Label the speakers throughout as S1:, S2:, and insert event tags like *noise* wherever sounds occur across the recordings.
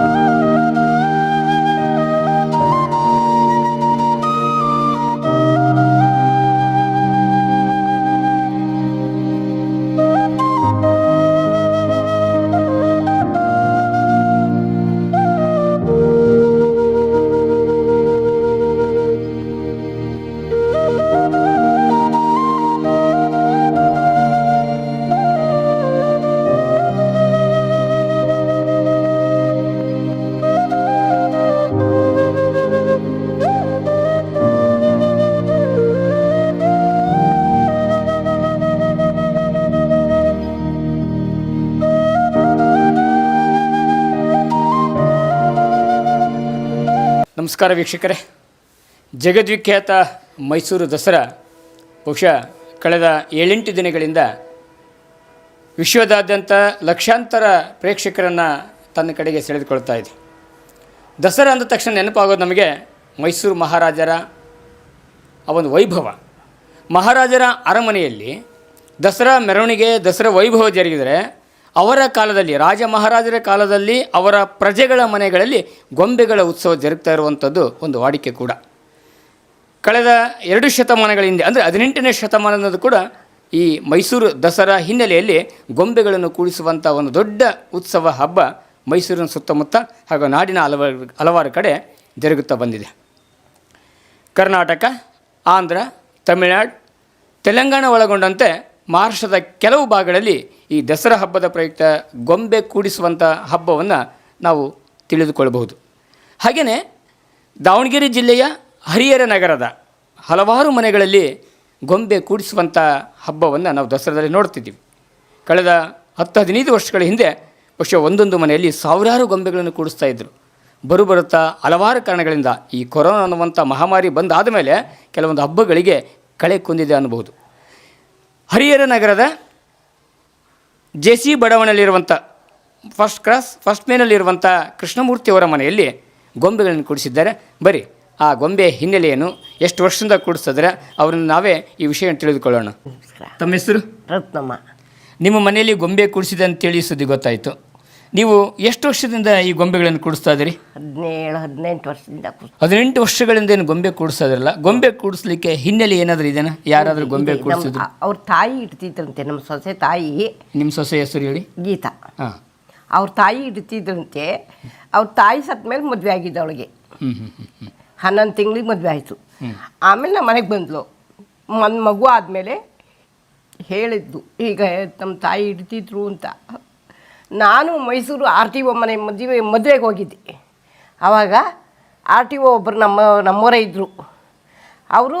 S1: Música ನಮಸ್ಕಾರ ವೀಕ್ಷಕರೇ. ಜಗದ್ವಿಖ್ಯಾತ ಮೈಸೂರು ದಸರಾ, ಬಹುಶಃ ಕಳೆದ ಏಳೆಂಟು ದಿನಗಳಿಂದ ವಿಶ್ವದಾದ್ಯಂತ ಲಕ್ಷಾಂತರ ಪ್ರೇಕ್ಷಕರನ್ನು ತನ್ನ ಕಡೆಗೆ ಸೆಳೆದುಕೊಳ್ತಾ ಇದೆ. ದಸರಾ ಅಂದ ತಕ್ಷಣ ನೆನಪಾಗೋದು ನಮಗೆ ಮೈಸೂರು ಮಹಾರಾಜರ ಆ ಒಂದು ವೈಭವ. ಮಹಾರಾಜರ ಅರಮನೆಯಲ್ಲಿ ದಸರಾ ಮೆರವಣಿಗೆ, ದಸರಾ ವೈಭವ ಜರುಗಿದರೆ ಅವರ ಕಾಲದಲ್ಲಿ, ರಾಜ ಮಹಾರಾಜರ ಕಾಲದಲ್ಲಿ ಅವರ ಪ್ರಜೆಗಳ ಮನೆಗಳಲ್ಲಿ ಗೊಂಬೆಗಳ ಉತ್ಸವ ಜರುಗ್ತಾ ಇರುವಂಥದ್ದು ಒಂದು ವಾಡಿಕೆ ಕೂಡ. ಕಳೆದ ಎರಡು ಶತಮಾನಗಳ ಹಿಂದೆ, ಅಂದರೆ ಹದಿನೆಂಟನೇ ಶತಮಾನದ ಕೂಡ ಈ ಮೈಸೂರು ದಸರಾ ಹಿನ್ನೆಲೆಯಲ್ಲಿ ಗೊಂಬೆಗಳನ್ನು ಕೂಡಿಸುವಂಥ ಒಂದು ದೊಡ್ಡ ಉತ್ಸವ ಹಬ್ಬ ಮೈಸೂರಿನ ಸುತ್ತಮುತ್ತ ಹಾಗೂ ನಾಡಿನ ಹಲವಾರು ಹಲವಾರು ಕಡೆ ಜರುಗುತ್ತಾ ಬಂದಿದೆ. ಕರ್ನಾಟಕ, ಆಂಧ್ರ, ತಮಿಳುನಾಡು, ತೆಲಂಗಾಣ ಒಳಗೊಂಡಂತೆ ಮಹಾರಾಷ್ಟ್ರದ ಕೆಲವು ಭಾಗಗಳಲ್ಲಿ ಈ ದಸರಾ ಹಬ್ಬದ ಪ್ರಯುಕ್ತ ಗೊಂಬೆ ಕೂಡಿಸುವಂಥ ಹಬ್ಬವನ್ನು ನಾವು ತಿಳಿದುಕೊಳ್ಳಬಹುದು. ಹಾಗೆಯೇ ದಾವಣಗೆರೆ ಜಿಲ್ಲೆಯ ಹರಿಹರ ನಗರದ ಹಲವಾರು ಮನೆಗಳಲ್ಲಿ ಗೊಂಬೆ ಕೂಡಿಸುವಂಥ ಹಬ್ಬವನ್ನು ನಾವು ದಸರಾದಲ್ಲಿ ನೋಡ್ತಿದ್ದೀವಿ ಕಳೆದ ಹತ್ತು ಹದಿನೈದು ವರ್ಷಗಳ ಹಿಂದೆ ಬಹುಶಃ ಒಂದೊಂದು ಮನೆಯಲ್ಲಿ ಸಾವಿರಾರು ಗೊಂಬೆಗಳನ್ನು ಕೂಡಿಸ್ತಾ ಇದ್ದರು ಬರು ಬರುತ್ತಾ ಹಲವಾರು ಕಾರಣಗಳಿಂದ ಈ ಕೊರೋನಾ ಅನ್ನುವಂಥ ಮಹಾಮಾರಿ ಬಂದಾದ ಮೇಲೆ ಕೆಲವೊಂದು ಹಬ್ಬಗಳಿಗೆ ಕಳೆ ಕುಂದಿದೆ ಅನ್ನಬಹುದು. ಹರಿಹರ ನಗರದ ಜೆ ಸಿ ಬಡಾವಣೆಯಲ್ಲಿರುವಂಥ ಫಸ್ಟ್ ಕ್ರಾಸ್ ಫಸ್ಟ್ ಮೇನಲ್ಲಿರುವಂಥ ಕೃಷ್ಣಮೂರ್ತಿಯವರ ಮನೆಯಲ್ಲಿ ಗೊಂಬೆಗಳನ್ನು ಕೂಡಿಸಿದ್ದಾರೆ. ಬರೀ ಆ ಗೊಂಬೆ ಹಿನ್ನೆಲೆಯನ್ನು ಎಷ್ಟು ವರ್ಷದಿಂದ ಕೂಡಿಸಿದ್ರೆ ಅವರನ್ನು ನಾವೇ ಈ ವಿಷಯ ತಿಳಿದುಕೊಳ್ಳೋಣ. ತಮ್ಮ ಹೆಸರು?
S2: ರತ್ನಮ್ಮ.
S1: ನಿಮ್ಮ ಮನೆಯಲ್ಲಿ ಗೊಂಬೆ ಕೂಡಿಸಿದೆ ಅಂತೇಳಿ ಸುದ್ದಿ ಗೊತ್ತಾಯಿತು. ನೀವು ಎಷ್ಟು ವರ್ಷದಿಂದ ಈ ಗೊಂಬೆಗಳನ್ನು ಕೂಡಿಸ್ತಾ ಇದ್ದೀರಿ?
S2: ಹದಿನೇಳು ಹದಿನೆಂಟು ವರ್ಷದಿಂದ
S1: ಹದಿನೆಂಟು ವರ್ಷಗಳಿಂದ ಏನು ಗೊಂಬೆ ಕೂಡಿಸ್ತಾ ಇದ್ರಲ್ಲ ಗೊಂಬೆ ಕೂಡಿಸ್ಲಿಕ್ಕೆ ಹಿನ್ನೆಲೆ ಏನಾದರೂ ಇದೆಯಾ ಯಾರಾದರೂ ಗೊಂಬೆ. ಕೂಡಿಸಿದ್ರು?
S2: ಅವ್ರ ತಾಯಿ ಇಡ್ತಿದ್ರಂತೆ ನಮ್ಮ ಸೊಸೆ ತಾಯಿ.
S1: ನಿಮ್ಮ ಸೊಸೆ ಹೆಸರು ಹೇಳಿ?
S2: ಗೀತಾ.
S1: ಹಾಂ.
S2: ಅವ್ರ ತಾಯಿ ಇಡ್ತಿದ್ರಂತೆ ಅವ್ರ ತಾಯಿ ಸತ್ತ ಮೇಲೆ ಮದುವೆ ಆಗಿದ್ದ ಅವಳಿಗೆ.
S1: ಹ್ಞೂ ಹ್ಞೂ ಹ್ಞೂ ಹ್ಞೂ
S2: ಹನ್ನೊಂದು ತಿಂಗಳಿಗೆ ಮದುವೆ ಆಯಿತು. ಆಮೇಲೆ ನಮ್ಮ ಮನೆಗೆ ಬಂದ್ಲು. ಮನ್ ಮಗು ಆದಮೇಲೆ ಹೇಳಿದ್ದು ಈಗ ನಮ್ಮ ತಾಯಿ ಇಡ್ತಿದ್ರು ಅಂತ. ನಾನು ಮೈಸೂರು ಆರ್ ಟಿ ಒ ಮನೆ ಮದುವೆ, ಮದುವೆಗೆ ಹೋಗಿದ್ದೆ. ಆವಾಗ ಆರ್ ಟಿ ಒ ಒಬ್ಬರು ನಮ್ಮ ನಮ್ಮವರೇ ಇದ್ದರು ಅವರು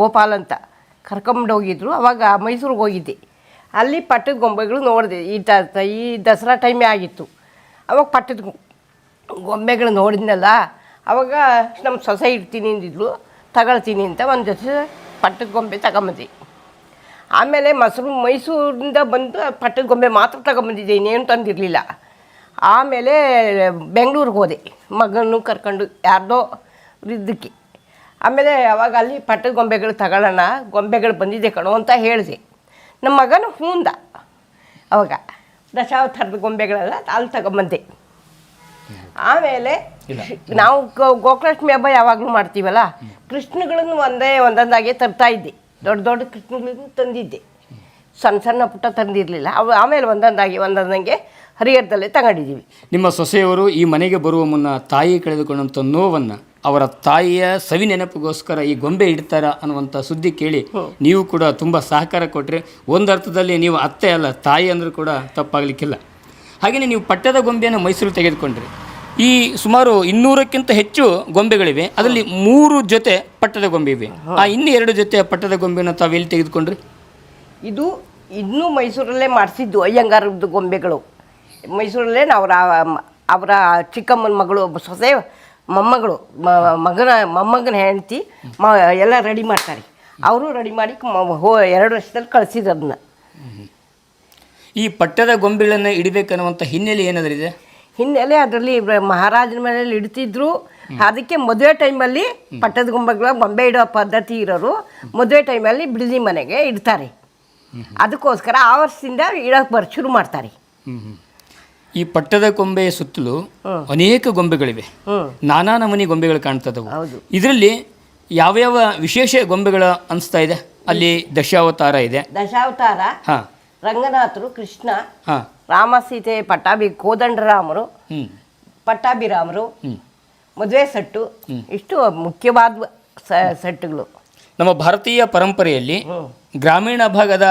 S2: ಗೋಪಾಲ್ ಅಂತ ಕರ್ಕೊಂಬಂಡು ಹೋಗಿದ್ರು. ಅವಾಗ ಮೈಸೂರಿಗೆ ಹೋಗಿದ್ದೆ. ಅಲ್ಲಿ ಪಟ್ಟದ ಗೊಂಬೆಗಳು ನೋಡಿದೆ. ಈ ದ ಈ ದಸರಾ ಟೈಮೇ ಆಗಿತ್ತು. ಅವಾಗ ಪಟ್ಟದ ಗೊಂಬೆಗಳು ನೋಡಿದ್ನಲ್ಲ ಅವಾಗ ನಮ್ಮ ಸೊಸೆ ಇಡ್ತೀನಿ ಅಂದಿದ್ಲು. ತಗೊಳ್ತೀನಿ ಅಂತ ಒಂದು ಜೊತೆ ಪಟ್ಟದ ಗೊಂಬೆ ತಗೊಂಬಂದೆ. ಆಮೇಲೆ ಮೊಸರು ಮೈಸೂರಿಂದ ಬಂದು ಪಟ್ಟದ ಗೊಂಬೆ ಮಾತ್ರ ತಗೊಂಬಂದಿದ್ದೆ ಇನ್ನೇನು ತಂದಿರಲಿಲ್ಲ. ಆಮೇಲೆ ಬೆಂಗಳೂರಿಗೆ ಹೋದೆ ಮಗನೂ ಕರ್ಕೊಂಡು ಯಾರ್ದೋ ಇದಕ್ಕೆ ಆಮೇಲೆ ಅವಾಗ ಅಲ್ಲಿ ಪಟ್ಟದ ಗೊಂಬೆಗಳು ತಗೊಳ್ಳೋಣ ಗೊಂಬೆಗಳು ಬಂದಿದೆ ಕಣೋ ಅಂತ ಹೇಳಿದೆ. ನಮ್ಮ ಮಗನು ಹೂಂದ ಅವಾಗ ದಶಾವತಾರದ ಗೊಂಬೆಗಳೆಲ್ಲ ಅಲ್ಲಿ ತಗೊಂಬಂದೆ ಆಮೇಲೆ ನಾವು ಗೋ- ಗೋಕುಲಾಷ್ಟಮಿ ಹಬ್ಬ ಯಾವಾಗಲೂ ಮಾಡ್ತೀವಲ್ಲ ಕೃಷ್ಣಗಳನ್ನು ಒಂದೇ ಒಂದೊಂದಾಗೆ ತರ್ತಾ ಇದ್ದೆ. ದೊಡ್ಡ ದೊಡ್ಡ ಕೃಷ್ಣಗಳಿಗೂ ತಂದಿದ್ದೆ. ಸಣ್ಣ ಸಣ್ಣ ಪುಟ್ಟ ತಂದಿರಲಿಲ್ಲ. ಅವು ಆಮೇಲೆ ಒಂದೊಂದಾಗಿ ಒಂದೊಂದಂಗೆ ಹರಿಹರದಲ್ಲೇ ತಗೊಂಡಿದ್ದೀವಿ
S1: ನಿಮ್ಮ ಸೊಸೆಯವರು ಈ ಮನೆಗೆ ಬರುವ ಮುನ್ನ ತಾಯಿ ಕಳೆದುಕೊಂಡಂಥ ನೋವನ್ನು ಅವರ ತಾಯಿಯ ಸವಿ ನೆನಪಿಗೋಸ್ಕರ ಈ ಗೊಂಬೆ ಇಡ್ತಾರ ಅನ್ನುವಂಥ ಸುದ್ದಿ ಕೇಳಿ ನೀವು ಕೂಡ ತುಂಬ ಸಹಕಾರ ಕೊಟ್ಟರೆ ಒಂದು ಅರ್ಥದಲ್ಲಿ ನೀವು ಅತ್ತೆ ಅಲ್ಲ ತಾಯಿ ಅಂದರೂ ಕೂಡ ತಪ್ಪಾಗಲಿಕ್ಕಿಲ್ಲ. ಹಾಗೆಯೇ ನೀವು ಪಟ್ಟದ ಗೊಂಬೆಯನ್ನು ಮೈಸೂರು ತೆಗೆದುಕೊಂಡ್ರಿ. ಈ ಸುಮಾರು ಇನ್ನೂರಕ್ಕಿಂತ ಹೆಚ್ಚು ಗೊಂಬೆಗಳಿವೆ. ಅದರಲ್ಲಿ ಮೂರು ಜೊತೆ ಪಟ್ಟದ ಗೊಂಬೆ ಇವೆ. ಆ ಇನ್ನು ಎರಡು ಜೊತೆ ಪಟ್ಟದ ಗೊಂಬೆನ ತಾವು ಎಲ್ಲಿ ತೆಗೆದುಕೊಂಡ್ರಿ?
S2: ಇದು ಇನ್ನೂ ಮೈಸೂರಲ್ಲೇ ಮಾಡಿಸಿದ್ದು ಅಯ್ಯಂಗಾರದ್ದು ಗೊಂಬೆಗಳು. ಮೈಸೂರಲ್ಲೇ ಅವರ ಅವರ ಚಿಕ್ಕಮ್ಮನ ಮಗಳು ಸೊಸೆ ಮೊಮ್ಮಗಳು ಮ- ಮಗನ ಮೊಮ್ಮಗನ ಹೆಂಡತಿ ಮ ಎಲ್ಲ ರೆಡಿ ಮಾಡ್ತಾರೆ. ಅವರು ರೆಡಿ ಮಾಡಿ ಹೋ ಎರಡು ವರ್ಷದಲ್ಲಿ ಕಳಿಸಿದ್ರು ಅದನ್ನ.
S1: ಈ ಪಟ್ಟದ ಗೊಂಬೆಗಳನ್ನು ಇಡಬೇಕನ್ನುವಂಥ ಹಿನ್ನೆಲೆ ಏನಾದರೂ ಇದೆ
S2: ಹಿನ್ನೆಲೆ ಅದರಲ್ಲಿ ಮಹಾರಾಜನ ಮನೆಯಲ್ಲಿ ಇಡ್ತಿದ್ರು. ಅದಕ್ಕೆ ಮದುವೆ ಟೈಮಲ್ಲಿ ಪಟ್ಟದ ಗೊಂಬೆಗಳ ಗೊಂಬೆ ಇಡೋ ಪದ್ಧತಿ ಇರೋರು ಮದುವೆ ಟೈಮಲ್ಲಿ ಬಿಡದಿ ಮನೆಗೆ ಇಡ್ತಾರೆ. ಅದಕ್ಕೋಸ್ಕರ ಆ ವರ್ಷದಿಂದ ಇಡೋಕೆ ಬರ್ ಶುರು ಮಾಡ್ತಾರೆ.
S1: ಈ ಪಟ್ಟದ ಗೊಂಬೆಯ ಸುತ್ತಲೂ ಅನೇಕ ಗೊಂಬೆಗಳಿವೆ. ನಾನಾ ನಮೂನಿ ಗೊಂಬೆಗಳು ಕಾಣ್ತದವು.
S2: ಹೌದು.
S1: ಇದರಲ್ಲಿ ಯಾವ್ಯಾವ ವಿಶೇಷ ಗೊಂಬೆಗಳ ಅನಿಸ್ತಾ ಇದೆ? ಅಲ್ಲಿ ದಶಾವತಾರ ಇದೆ.
S2: ದಶಾವತಾರ
S1: ಹಾಂ.
S2: ರಂಗನಾಥರು ಕೃಷ್ಣ
S1: ಹಾಂ.
S2: ರಾಮ ಸೀತೆ ಪಟ್ಟಾಭಿ ಕೋದಂಡರಾಮರು
S1: ಹ್ಞೂ
S2: ಪಟ್ಟಾಭಿರಾಮರು
S1: ಹ್ಞೂ
S2: ಮದುವೆ ಸೆಟ್ಟು ಇಷ್ಟು ಮುಖ್ಯವಾದ ಸೆಟ್ಟುಗಳು.
S1: ನಮ್ಮ ಭಾರತೀಯ ಪರಂಪರೆಯಲ್ಲಿ ಗ್ರಾಮೀಣ ಭಾಗದ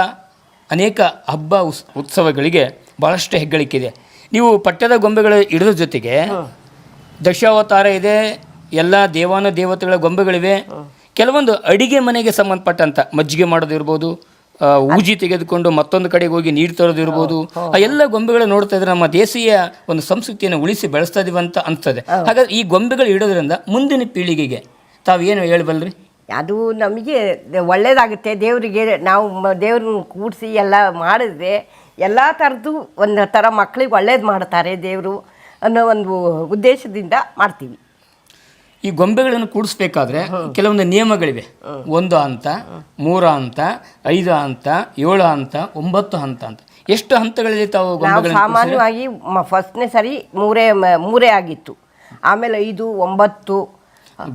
S1: ಅನೇಕ ಹಬ್ಬ ಉಸ್ ಉತ್ಸವಗಳಿಗೆ ಭಾಳಷ್ಟು ಹೆಗ್ಗಳಿಕೆ ಇದೆ. ನೀವು ಪಟ್ಟದ ಗೊಂಬೆಗಳ ಹಿಡಿದ ಜೊತೆಗೆ ದಶಾವತಾರ ಇದೆ ಎಲ್ಲ ದೇವಾನು ದೇವತೆಗಳ ಗೊಂಬೆಗಳಿವೆ. ಕೆಲವೊಂದು ಅಡಿಗೆ ಮನೆಗೆ ಸಂಬಂಧಪಟ್ಟಂಥ ಮಜ್ಜಿಗೆ ಮಾಡೋದು ಇರ್ಬೋದು ಆ, ಊಜಿ ತೆಗೆದುಕೊಂಡು ಮತ್ತೊಂದು ಕಡೆಗೆ ಹೋಗಿ ನೀರು ತರೋದಿರ್ಬೋದು ಆ ಎಲ್ಲ ಗೊಂಬೆಗಳು ನೋಡ್ತಾ ಇದ್ರೆ ನಮ್ಮ ದೇಶೀಯ ಒಂದು ಸಂಸ್ಕೃತಿಯನ್ನು ಉಳಿಸಿ ಬೆಳೆಸ್ತಾ ಇದೀವಿ ಅಂತ ಅನ್ಸ್ತದೆ. ಹಾಗಾದ್ರೆ ಈ ಗೊಂಬೆಗಳು ಇಡೋದ್ರಿಂದ ಮುಂದಿನ ಪೀಳಿಗೆಗೆ ತಾವೇನು ಹೇಳಬಲ್ರಿ?
S2: ಅದು ನಮಗೆ ಒಳ್ಳೇದಾಗುತ್ತೆ. ದೇವರಿಗೆ ನಾವು ದೇವ್ರನ್ನ ಕೂಡಿಸಿ ಎಲ್ಲ ಮಾಡಿದ್ರೆ ಎಲ್ಲ ಥರದ್ದು ಒಂದು ಥರ ಮಕ್ಕಳಿಗೆ ಒಳ್ಳೇದು ಮಾಡ್ತಾರೆ ದೇವರು ಅನ್ನೋ ಒಂದು ಉದ್ದೇಶದಿಂದ ಮಾಡ್ತೀವಿ.
S1: ಈ ಗೊಂಬೆಗಳನ್ನು ಕೂಡಿಸ್ಬೇಕಾದ್ರೆ ಕೆಲವೊಂದು ನಿಯಮಗಳಿವೆ. ಒಂದು ಹಂತ ಮೂರ ಹಂತ ಐದು ಹಂತ ಏಳು ಹಂತ ಒಂಬತ್ತು ಹಂತ ಅಂತ. ಎಷ್ಟು ಹಂತಗಳಲ್ಲಿ ತಾವು ಗೊಂಬೆಗಳನ್ನು
S2: ಸಾಮಾನ್ಯವಾಗಿ ಫಸ್ಟ್ನೇ ಸರಿ ಮೂರೇ ಮೂರೇ ಆಗಿತ್ತು. ಆಮೇಲೆ ಐದು ಒಂಬತ್ತು.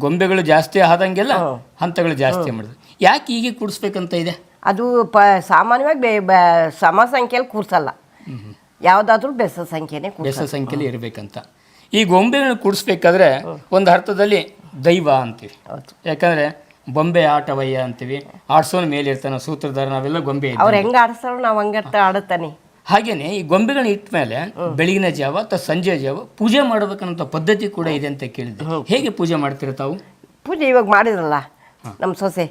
S1: ಗೊಂಬೆಗಳು ಜಾಸ್ತಿ ಆದಂಗೆಲ್ಲ ಹಂತಗಳು ಜಾಸ್ತಿ ಮಾಡಿದ್ರು. ಯಾಕೆ ಹೀಗೆ ಕೂಡಿಸ್ಬೇಕಂತ ಇದೆ?
S2: ಅದು ಪ ಸಾಮಾನ್ಯವಾಗಿ ಸಮ ಸಂಖ್ಯೆಯಲ್ಲಿ ಕೂರಿಸಲ್ಲ ಯಾವುದಾದ್ರೂ ಬೆಸ ಸಂಖ್ಯೆನೇ.
S1: ಬೆಸ ಸಂಖ್ಯೆಯಲ್ಲಿ ಇರಬೇಕಂತ. ಈ ಗೊಂಬೆಗಳನ್ನು ಕೂಡಿಸ್ಬೇಕಾದ್ರೆ ಒಂದು ಅರ್ಥದಲ್ಲಿ ದೈವ ಅಂತೀವಿ. ಯಾಕಂದ್ರೆ ಬೊಂಬೆ ಆಟವಯ್ಯ ಅಂತೀವಿ. ಆಡ್ಸೋನ್ ಮೇಲೆ ಇರ್ತಾನೆ ಸೂತ್ರಧಾರ ನಾವೆಲ್ಲ ಗೊಂಬೆ.
S2: ಅವ್ರು ಹೆಂಗೆ ಆಡಿಸ್ತಾರೋ ನಾವು ಹಂಗೆ ಆಡುತ್ತಾನೆ.
S1: ಹಾಗೇನೆ ಈ ಗೊಂಬೆಗಳನ್ನ ಇಟ್ಟ ಮೇಲೆ ಬೆಳಗಿನ ಜಾವ ಅಥವಾ ಸಂಜೆ ಜಾವ ಪೂಜೆ ಮಾಡಬೇಕನ್ನೋ ಪದ್ಧತಿ ಕೂಡ ಇದೆ ಅಂತ ಕೇಳಿದ್ದೆ. ಹೇಗೆ ಪೂಜೆ ಮಾಡ್ತೀರಾ ತಾವು?
S2: ಪೂಜೆ ಇವಾಗ ಮಾಡಿದ್ರಲ್ಲ ನಮ್ಮ ಸೊಸೆ.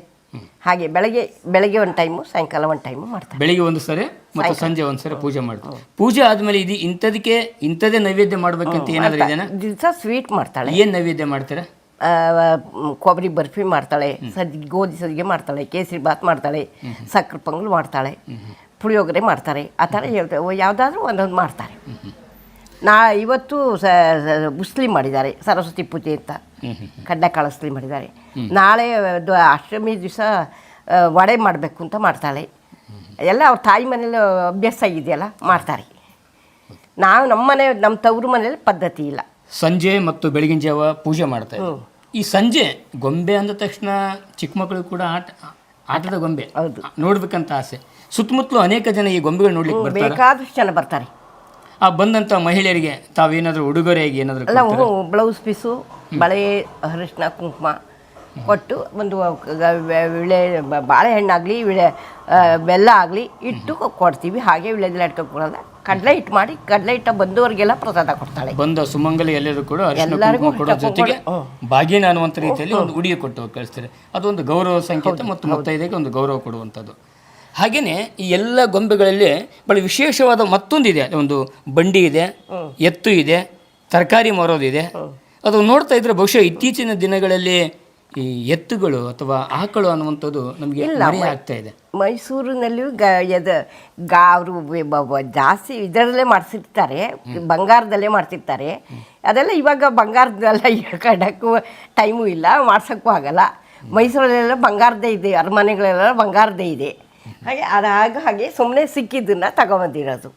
S2: ಹಾಗೆ ಬೆಳಗ್ಗೆ ಬೆಳಗ್ಗೆ ಒಂದು ಟೈಮು ಸಾಯಂಕಾಲ ಒಂದು ಟೈಮು ಮಾಡ್ತಾರೆ.
S1: ಬೆಳಿಗ್ಗೆ ಒಂದು ಸರಿ ಮತ್ತೆ ಸಂಜೆ ಒಂದು ಸರಿ ಪೂಜೆ ಮಾಡ್ತಾರೆ. ಪೂಜೆ ಆದ್ಮೇಲೆ ಇದು ಇಂಥದಕ್ಕೆ ಇಂಥದೇ ನೈವೇದ್ಯ ಮಾಡ್ಬೇಕಂತ ಏನಾದ್ರು ಇದೆಯಾ
S2: ದಿವಸ ಸ್ವೀಟ್ ಮಾಡ್ತಾಳೆ.
S1: ಏನ್ ನೈವೇದ್ಯ ಮಾಡ್ತಾರೆ?
S2: ಕೊಬ್ಬರಿ ಬರ್ಫಿ ಮಾಡ್ತಾಳೆ ಸಜ್ಜಿ ಗೋಧಿ ಸಜ್ಜಿಗೆ ಮಾಡ್ತಾಳೆ ಕೇಸರಿ ಬಾತ್ ಮಾಡ್ತಾಳೆ ಸಕ್ಕರೆ ಪೊಂಗಲ್ ಮಾಡ್ತಾಳೆ ಪುಳಿಯೋಗರೆ ಮಾಡ್ತಾರೆ. ಆ ಥರ ಹೇಳ್ತಾರೆ. ಯಾವುದಾದ್ರೂ ಒಂದೊಂದು ಮಾಡ್ತಾರೆ. ನಾ ಇವತ್ತು ಸ ಸ- ಮಾಡಿದ್ದಾರೆ ಸರಸ್ವತಿ ಪೂಜೆ ಅಂತ. ಕಡ್ಲೆ ಕಾಳಸ್ಲಿ ಮಾಡಿದ್ದಾರೆ. ನಾಳೆ ಅಷ್ಟಮಿ ದಿವಸ ವಡೆ ಮಾಡಬೇಕು ಅಂತ ಮಾಡ್ತಾಳೆ. ಎಲ್ಲ ಅವ್ರ ತಾಯಿ ಮನೇಲಿ ಅಭ್ಯಾಸ ಇದೆಯಲ್ಲ ಮಾಡ್ತಾರೆ. ನಾವು ನಮ್ಮ ಮನೆ ನಮ್ಮ ತವರು ಮನೇಲಿ ಪದ್ಧತಿ ಇಲ್ಲ.
S1: ಸಂಜೆ ಮತ್ತು ಬೆಳಗಿನ ಜಾವ ಪೂಜೆ ಮಾಡ್ತಾರೆ ಈ ಸಂಜೆ ಗೊಂಬೆ ಅಂದ ತಕ್ಷಣ ಚಿಕ್ಕ ಮಕ್ಕಳು ಕೂಡ ಆಟ ಆಟದ ಗೊಂಬೆ.
S2: ಹೌದು.
S1: ನೋಡ್ಬೇಕಂತ ಆಸೆ. ಸುತ್ತಮುತ್ತಲು ಅನೇಕ ಜನ ಈ ಗೊಂಬೆಗಳು ನೋಡ್ಲಿಕ್ಕೆ
S2: ಬೇಕಾದಷ್ಟು ಜನ ಬರ್ತಾರೆ.
S1: ಆ ಬಂದಂತ ಮಹಿಳೆಯರಿಗೆ ತಾವೇನಾದ್ರೂ ಉಡುಗೊರೆಯಾಗಿ ಏನಾದ್ರು
S2: ಬ್ಲೌಸ್ ಪೀಸು ಬಳೆ ಅರಿಶಿನ ಕುಂಕುಮ ಕೊಟ್ಟು ಒಂದು ವಿಳೆ ಬಾಳೆಹಣ್ಣಾಗಲಿ ವಿಳೆ ಬೆಲ್ಲ ಆಗಲಿ ಇಟ್ಟು ಕೊಡ್ತೀವಿ. ಹಾಗೆ ವಿಳೆದೆಲ್ಲ ಇಟ್ಕೊಂಡು ಕೊಡಲ್ಲ ಕಡಲೆ ಹಿಟ್ಟು ಮಾಡಿ ಕಡಲೆ ಹಿಟ್ಟ ಬಂದವರಿಗೆಲ್ಲ ಪ್ರಸಾದ ಕೊಡ್ತಾಳೆ.
S1: ಬಂದ ಸುಮಂಗಲಿ ಎಲ್ಲರೂ ಕೂಡ
S2: ಎಲ್ಲರಿಗೂ
S1: ಕೊಡೋ ಜೊತೆಗೆ ಬಾಗಿನ ಅನ್ನುವಂಥ ರೀತಿಯಲ್ಲಿ ಒಂದು ಉಡಿಗೆ ಕೊಟ್ಟು ಕಳಿಸ್ತಾರೆ. ಅದೊಂದು ಗೌರವ ಸಂಕೇತ ಮತ್ತು ಮುತ್ತೈದೆಗೆ ಒಂದು ಗೌರವ ಕೊಡುವಂಥದ್ದು. ಹಾಗೆಯೇ ಈ ಎಲ್ಲ ಗೊಂಬೆಗಳಲ್ಲಿ ಬಹಳ ವಿಶೇಷವಾದ ಮತ್ತೊಂದಿದೆ ಒಂದು ಬಂಡಿ ಇದೆ ಎತ್ತು ಇದೆ ತರಕಾರಿ ಮಾರೋದಿದೆ ಅದು ನೋಡ್ತಾ ಇದ್ರೆ ಬಹುಶಃ ಇತ್ತೀಚಿನ ದಿನಗಳಲ್ಲಿ ಈ ಎತ್ತುಗಳು ಅಥವಾ ಆಕಳು ಅನ್ನುವಂಥದ್ದು ನಮಗೆ ಆಗ್ತಾ ಇದೆ.
S2: ಮೈಸೂರಿನಲ್ಲಿಯೂ ಗ ಎದ ಗಾ ಅವರು ಜಾಸ್ತಿ ಇದರಲ್ಲೇ ಮಾಡಿಸಿರ್ತಾರೆ ಬಂಗಾರದಲ್ಲೇ ಮಾಡ್ತಿರ್ತಾರೆ ಅದೆಲ್ಲ ಇವಾಗ ಬಂಗಾರದೆಲ್ಲ *laughs* ಕಡಕ್ಕೂ ಟೈಮು ಇಲ್ಲ ಮಾಡ್ಸೋಕ್ಕೂ ಆಗಲ್ಲ. ಮೈಸೂರಲ್ಲೆಲ್ಲ ಬಂಗಾರದೇ ಇದೆ ಅರಮನೆಗಳೆಲ್ಲ ಬಂಗಾರದೇ ಇದೆ. ಹಾಗೆ ಅದಾಗ ಹಾಗೆ ಸುಮ್ಮನೆ ಸಿಕ್ಕಿದ್ದನ್ನ ತಗೊಂಬಂದಿರೋದು.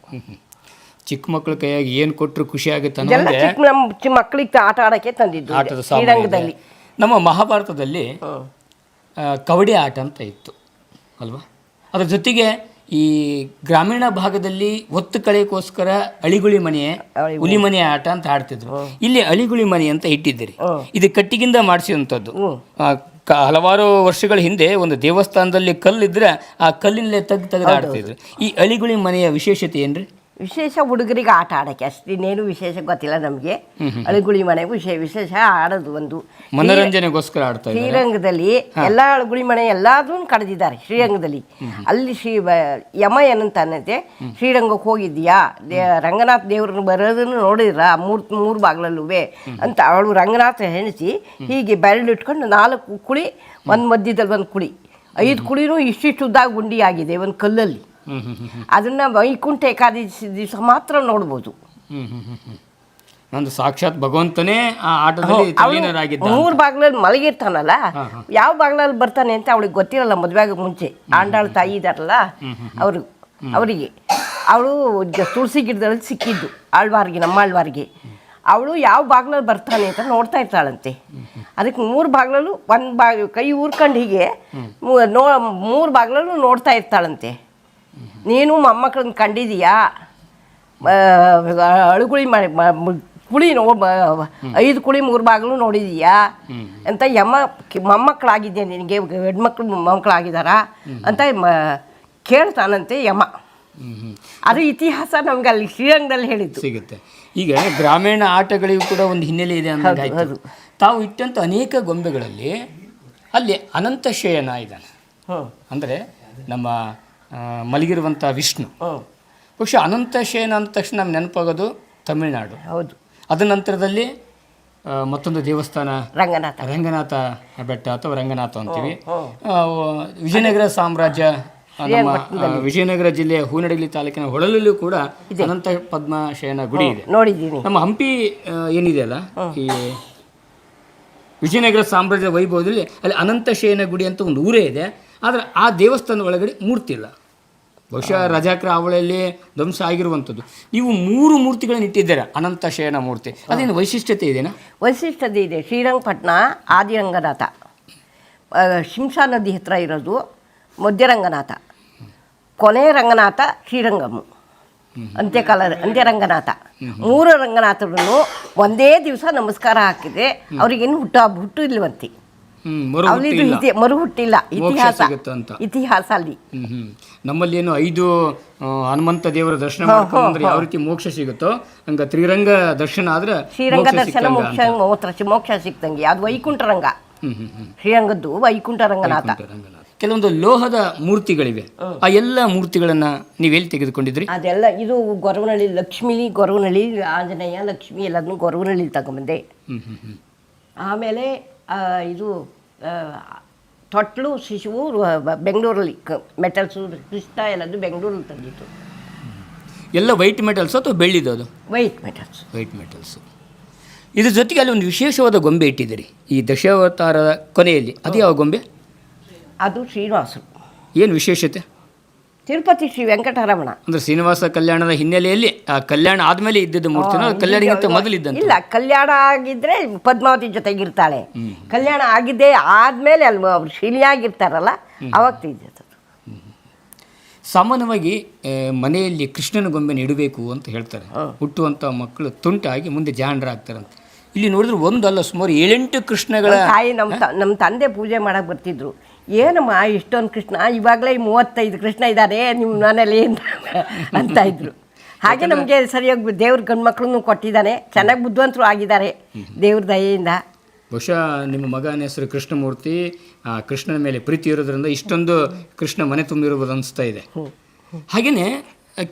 S1: ಚಿಕ್ಕ ಮಕ್ಕಳ ಕೈಯಾಗಿ ಏನು ಕೊಟ್ಟರು ಖುಷಿ ಆಗುತ್ತೆ
S2: ನಮ್ಮ
S1: ಅನ್ನೋದೇ
S2: ಚಿಕ್ಕ ನಮ್ಮ ಮಕ್ಕಳಿಗೆ ಆಟ ಆಡೋಕ್ಕೆ ತಂದಿದ್ದು
S1: ಆಟದ ಸಾಮಾನು. ನಮ್ಮ ಮಹಾಭಾರತದಲ್ಲಿ ಆ, ಕವಡೆ ಆಟ ಅಂತ ಇತ್ತು ಅಲ್ವಾ? ಅದ್ರ ಜೊತೆಗೆ ಈ ಗ್ರಾಮೀಣ ಭಾಗದಲ್ಲಿ ಒತ್ತು ಕಳೆಯಕ್ಕೋಸ್ಕರ ಅಳಿಗುಳಿ ಮನೆ ಹುಲಿ ಮನೆ ಆಟ ಅಂತ ಆಡ್ತಿದ್ರು. ಇಲ್ಲಿ ಅಳಿಗುಳಿ ಮನೆ ಅಂತ ಇಟ್ಟಿದ್ದೀರಿ. ಇದು ಕಟ್ಟಿಗಿಂದ ಮಾಡಿಸಿದಂಥದ್ದು ಕ- ಹಲವಾರು ವರ್ಷಗಳ ಹಿಂದೆ ಒಂದು ದೇವಸ್ಥಾನದಲ್ಲಿ ಕಲ್ಲಿದ್ರೆ ಆ ಕಲ್ಲಿನಲ್ಲೇ ತೆಗ್ದು ತೆಗೆದು ಆಡ್ತಿದ್ರು ಈ ಅಳಿಗುಳಿ ಮನೆಯ ವಿಶೇಷತೆ ಏನ್ರಿ?
S2: ವಿಶೇಷ ಹುಡುಗರಿಗೆ ಆಟ ಆಡೋಕ್ಕೆ ಅಷ್ಟು ಇನ್ನೇನು ವಿಶೇಷ ಗೊತ್ತಿಲ್ಲ ನಮಗೆ. ಅಳುಗುಳಿ ಮನೆಗೂ ವಿಶೇಷ ವಿಶೇಷ ಆಡೋದು ಒಂದು.
S1: ಮನೋರಂಜನೆಗೋಸ್ಕರ ಆಡ್ತಾ
S2: ಶ್ರೀರಂಗದಲ್ಲಿ ಎಲ್ಲ ಅಳಗುಳಿ ಮನೆ ಎಲ್ಲಾದ್ರೂ ಕಳೆದಿದ್ದಾರೆ ಶ್ರೀರಂಗದಲ್ಲಿ. ಅಲ್ಲಿ ಶ್ರೀ ಯಮ ಏನಂತಾನಂತೆ ಶ್ರೀರಂಗಕ್ಕೆ ಹೋಗಿದ್ಯಾ ದೇ ರಂಗನಾಥ ದೇವ್ರನ್ನ ಬರೋದನ್ನು ನೋಡಿದ್ರ? ಮೂರು ಮೂರು ಬಾಗ್ಲಲ್ಲೂ ಅಂತ ಅವಳು ರಂಗನಾಥ ಹೆಣಸಿ ಹೀಗೆ ಬೆರಳಿಟ್ಕೊಂಡು ನಾಲ್ಕು ಕುಳಿ ಒಂದು ಮಧ್ಯದಲ್ಲಿ ಒಂದು ಕುಳಿ. ಐದು ಕುಳಿನೂ ಇಷ್ಟಿಷ್ಟು ಉದ್ದಾಗ ಗುಂಡಿ ಆಗಿದೆ ಒಂದು ಕಲ್ಲಲ್ಲಿ. ಅದನ್ನ ವೈಕುಂಠ ಏಕಾದಶಿ ದಿವಸ ಮಾತ್ರ ನೋಡ್ಬೋದು.
S1: ನಂದು ಸಾಕ್ಷಾತ್ ಭಗವಂತನೇ ಆ ಆಟದಲ್ಲಿ
S2: ಮೂರು ಬಾಗ್ಲಲ್ಲಿ ಮಲಗಿರ್ತಾನಲ್ಲ? ಯಾವ ಬಾಗ್ಲಲ್ಲಿ ಬರ್ತಾನೆ ಅಂತ ಅವಳಿಗೆ ಗೊತ್ತಿರಲ್ಲ ಮದುವೆಗೆ ಮುಂಚೆ. ಆಂಡಾಳ ತಾಯಿ ಇದಾರಲ್ಲ ಅವರು ಅವರಿಗೆ. ಅವಳು ತುಳಸಿ ಗಿಡದಲ್ಲಿ ಸಿಕ್ಕಿದ್ದು ಆಳ್ವಾರ್ಗೆ ನಮ್ಮ ಆಳ್ವಾರ್ಗೆ. ಅವಳು ಯಾವ ಬಾಗ್ಲಲ್ಲಿ ಬರ್ತಾನೆ ಅಂತ ನೋಡ್ತಾ ಇರ್ತಾಳಂತೆ. ಅದಕ್ಕೆ ಮೂರು ಬಾಗ್ಲಲ್ಲೂ ಒಂದು ಬಾಗ್ ಕೈ ಊರ್ಕೊಂಡು ಹೀಗೆ ನೋ ಮೂರು ಬಾಗ್ಲಲ್ಲೂ ನೋಡ್ತಾ ಇರ್ತಾಳಂತೆ. ನೀನು ಮೊಮ್ಮಕ್ಕಳನ್ನ ಕಂಡಿದೀಯಾ? ಅಳುಗುಳಿ ಮಾಡಿ ಕುಳಿ ನೋ ಐದು ಕುಳಿ ಮೂರು ಬಾಗಿಲು ನೋಡಿದೀಯಾ? ಅಂತ ಯಮ್ಮ ಮೊಮ್ಮಕ್ಕಳಾಗಿದ್ದೆ ಮೊಮ್ಮಕ್ಕಳಾಗಿದ್ಯಾ ನಿನಗೆ? ಹೆಣ್ಮಕ್ಳು ಮೊಮ್ಮಕ್ಕಳಾಗಿದ್ದಾರ ಅಂತ ಮ- ಕೇಳ್ತಾನಂತೆ ಯಮ ಅದು ಇತಿಹಾಸ ನಮ್ಗೆ ಅಲ್ಲಿ ಶ್ರೀರಂಗದಲ್ಲಿ ಹೇಳಿದ್ದು.
S1: ಸಿಗುತ್ತೆ. ಈಗ ಗ್ರಾಮೀಣ ಆಟಗಳಿಗೂ ಕೂಡ ಒಂದು ಹಿನ್ನೆಲೆ ಇದೆ ಅಂತ
S2: ಹೌದು.
S1: ತಾವು ಇಟ್ಟಂಥ ಅನೇಕ ಗೊಂಬೆಗಳಲ್ಲಿ ಅಲ್ಲಿ ಅನಂತ ಶಯನ ಇದ್ದಾನೆ.
S2: ಹ್ಞೂ
S1: ಅಂದರೆ ನಮ್ಮ ಮಲಗಿರುವಂಥ ವಿಷ್ಣು. ಬಹುಶಃ ಅನಂತ ಶಯನ ಅಂದ ತಕ್ಷಣ ನಮ್ಗೆ ನೆನಪಾಗೋದು ತಮಿಳುನಾಡು.
S2: ಹೌದು.
S1: ಅದ ನಂತರದಲ್ಲಿ ಮತ್ತೊಂದು ದೇವಸ್ಥಾನ
S2: ರಂಗನಾಥ.
S1: ರಂಗನಾಥ ಬೆಟ್ಟ ಅಥವಾ ರಂಗನಾಥ ಅಂತೀವಿ. ವಿಜಯನಗರ ಸಾಮ್ರಾಜ್ಯ ನಮ್ಮ ವಿಜಯನಗರ ಜಿಲ್ಲೆಯ ಹೂನಡಗಲಿ ತಾಲೂಕಿನ ಹೊಳಲಲ್ಲೂ ಕೂಡ ಅನಂತ ಪದ್ಮಶಯನ ಗುಡಿ ಇದೆ.
S2: ನೋಡಿದ್ದೀನಿ.
S1: ನಮ್ಮ ಹಂಪಿ ಏನಿದೆ ಏನಿದೆಯಲ್ಲ ಈ ವಿಜಯನಗರ ಸಾಮ್ರಾಜ್ಯ ವೈಭವದಲ್ಲಿ ಅಲ್ಲಿ ಅನಂತ ಶಯನ ಗುಡಿ ಅಂತ ಒಂದು ಊರೇ ಇದೆ. ಆದರೆ ಆ ದೇವಸ್ಥಾನದ ಒಳಗಡೆ ಮೂರ್ತಿ ಇಲ್ಲ. ಬಹುಶಃ ರಜಾಕ್ರ ಅವಳಲ್ಲಿ ಧ್ವಂಸ ಆಗಿರುವಂಥದ್ದು. ನೀವು ಮೂರು ಮೂರ್ತಿಗಳನ್ನು ಇಟ್ಟಿದ್ದೀರಾ ಅನಂತ ಶಯನ ಮೂರ್ತಿ. ಅದೇನು ವೈಶಿಷ್ಟ್ಯತೆ ಇದೆಯಾ
S2: ವೈಶಿಷ್ಟ್ಯತೆ ಇದೆ. ಶ್ರೀರಂಗಪಟ್ಟಣ ಆದಿರಂಗನಾಥ. ಶಿಂಸಾ ಶಿಂಷಾ ನದಿ ಹತ್ರ ಇರೋದು ಮಧ್ಯರಂಗನಾಥ. ಕೊನೆ ರಂಗನಾಥ ಶ್ರೀರಂಗಮ್. ಅಂತ್ಯಕಾಲ ಅಂತ್ಯರಂಗನಾಥ ಮೂರು ರಂಗನಾಥರನ್ನು ಒಂದೇ ದಿವಸ ನಮಸ್ಕಾರ ಹಾಕಿದೆ. ಅವ್ರಿಗೇನು ಹುಟ್ಟು ಹುಟ್ಟು ಇಲ್ವಂತೆ.
S1: ಹ್ಮ್ ಮರು
S2: ಮರು ಹುಟ್ಟಿಲ್ಲ ಇತಿಹಾಸ.
S1: ಅಂತ.
S2: ಇತಿಹಾಸ ಅಲ್ಲಿ
S1: ನಮ್ಮಲ್ಲಿ ಏನು ಐದು ಹನುಮಂತ ದೇವರ ದರ್ಶನ ಮಾಡ್ಕೊಂಡ್ರೆ ಯಾವ ರೀತಿ ಮೋಕ್ಷ ಸಿಗುತ್ತೋ ಹಂಗ ತ್ರಿರಂಗ ದರ್ಶನ ಆದ್ರೆ
S2: ಶ್ರೀರಂಗ ದರ್ಶನ ಮೋಕ್ಷ ಮೋಕ್ಷ ಸಿಕ್ತಂಗೆ ಅದು ವೈಕುಂಠ ರಂಗ. ಶ್ರೀರಂಗದ್ದು ವೈಕುಂಠ ರಂಗನಾಥ.
S1: ಕೆಲವೊಂದು ಲೋಹದ ಮೂರ್ತಿಗಳಿವೆ. ಆ ಎಲ್ಲ ಮೂರ್ತಿಗಳನ್ನ ನೀವೆಲ್ಲಿ ತೆಗೆದುಕೊಂಡಿದ್ರಿ?
S2: ಅದೆಲ್ಲ ಇದು ಗೊರವನಹಳ್ಳಿ ಲಕ್ಷ್ಮಿ ಗೊರವನಹಳ್ಳಿ ಆಂಜನೇಯ ಲಕ್ಷ್ಮಿ ಎಲ್ಲದನ್ನು ಗೊರವನಹಳ್ಳಿ ತಗೊಂಬಂದೆ.
S1: ಹ್ಮ್ ಹ್ಮ್ ಹ್ಮ್.
S2: ಆಮೇಲೆ ಆ, ಇದು ತೊಟ್ಲು ಶಿಶುವು ಬೆಂಗಳೂರಲ್ಲಿ ಕ ಮೆಟಲ್ಸು ಕೃಷ್ಣ ಎಲ್ಲದು ಬೆಂಗಳೂರಲ್ಲಿ ತಂದಿತ್ತು
S1: ಎಲ್ಲ ವೈಟ್ ಮೆಟಲ್ಸ್ ಅಥವಾ ಬೆಳ್ಳಿದು ಅದು?
S2: ವೈಟ್ ಮೆಟಲ್ಸ್
S1: ವೈಟ್ ಮೆಟಲ್ಸು ಇದ್ರ ಜೊತೆಗೆ ಅಲ್ಲಿ ಒಂದು ವಿಶೇಷವಾದ ಗೊಂಬೆ ಇಟ್ಟಿದ್ದೀರಿ. ಈ ದಶಾವತಾರದ ಕೊನೆಯಲ್ಲಿ ಅದು ಯಾವ ಗೊಂಬೆ?
S2: ಅದು ಶ್ರೀನಿವಾಸರು.
S1: ಏನು ವಿಶೇಷತೆ?
S2: ತಿರುಪತಿ ಶ್ರೀ ವೆಂಕಟರಮಣ.
S1: ಅಂದ್ರೆ ಶ್ರೀನಿವಾಸ ಕಲ್ಯಾಣದ ಹಿನ್ನೆಲೆಯಲ್ಲಿ ಆ ಕಲ್ಯಾಣ ಆದ್ಮೇಲೆ ಇದ್ದಿದ್ದ ಮೂರ್ತಿನ ಕಲ್ಯಾಣಕ್ಕಿಂತ ಮೊದಲಿದ್ದಂತ
S2: ಇಲ್ಲ. ಕಲ್ಯಾಣ ಆಗಿದ್ರೆ ಪದ್ಮಾವತಿ ಜೊತೆಗಿರ್ತಾಳೆ. ಕಲ್ಯಾಣ ಆಗಿದ್ದೇ ಆದ್ಮೇಲೆ ಅಲ್ಲಿ ಅವ್ರು ಶಿಲಿಯಾಗಿರ್ತಾರಲ್ಲ ಅವಾಗ ತೆಗೆದಿತ್ತು
S1: ಸಾಮಾನ್ಯವಾಗಿ ಮನೆಯಲ್ಲಿ ಕೃಷ್ಣನ ಗೊಂಬೆನ ಇಡಬೇಕು ಅಂತ ಹೇಳ್ತಾರೆ. ಹುಟ್ಟುವಂಥ ಮಕ್ಕಳು ತುಂಟಾಗಿ ಮುಂದೆ ಜಾಣರಾಗ್ತಾರಂತೆ. ಇಲ್ಲಿ ನೋಡಿದ್ರೆ ಒಂದಲ್ಲ ಸುಮಾರು ಏಳೆಂಟು ಕೃಷ್ಣಗಳ
S2: ತಾಯಿ ನಮ್ಮ ನಮ್ಮ ತಂದೆ ಪೂಜೆ ಮಾಡಕ್ಕೆ ಬರ್ತಿದ್ರು. ಏನಮ್ಮ ಇಷ್ಟೊಂದು ಕೃಷ್ಣ ಇವಾಗಲೇ ಮೂವತ್ತೈದು ಕೃಷ್ಣ ಇದ್ದಾರೆ ನಿಮ್ಮ ಮನೇಲಿ ಅಂತ *laughs* ಅಂತ ಇದ್ರು. ಹಾಗೆ ನಮಗೆ ಸರಿಯಾಗಿ ದೇವ್ರ ಗಂಡು ಮಕ್ಕಳನ್ನು ಕೊಟ್ಟಿದ್ದಾನೆ ಚೆನ್ನಾಗಿ ಬುದ್ಧಿವಂತರು ಆಗಿದ್ದಾರೆ ದೇವ್ರ ದಯೆಯಿಂದ.
S1: ಬಹುಶಃ ನಿಮ್ಮ ಮಗನ ಹೆಸರು ಕೃಷ್ಣಮೂರ್ತಿ ಆ ಕೃಷ್ಣನ ಮೇಲೆ ಪ್ರೀತಿ ಇರೋದ್ರಿಂದ ಇಷ್ಟೊಂದು ಕೃಷ್ಣ ಮನೆ ತುಂಬಿರುವುದು ಅನಿಸ್ತಾ ಇದೆ. ಹಾಗೆಯೇ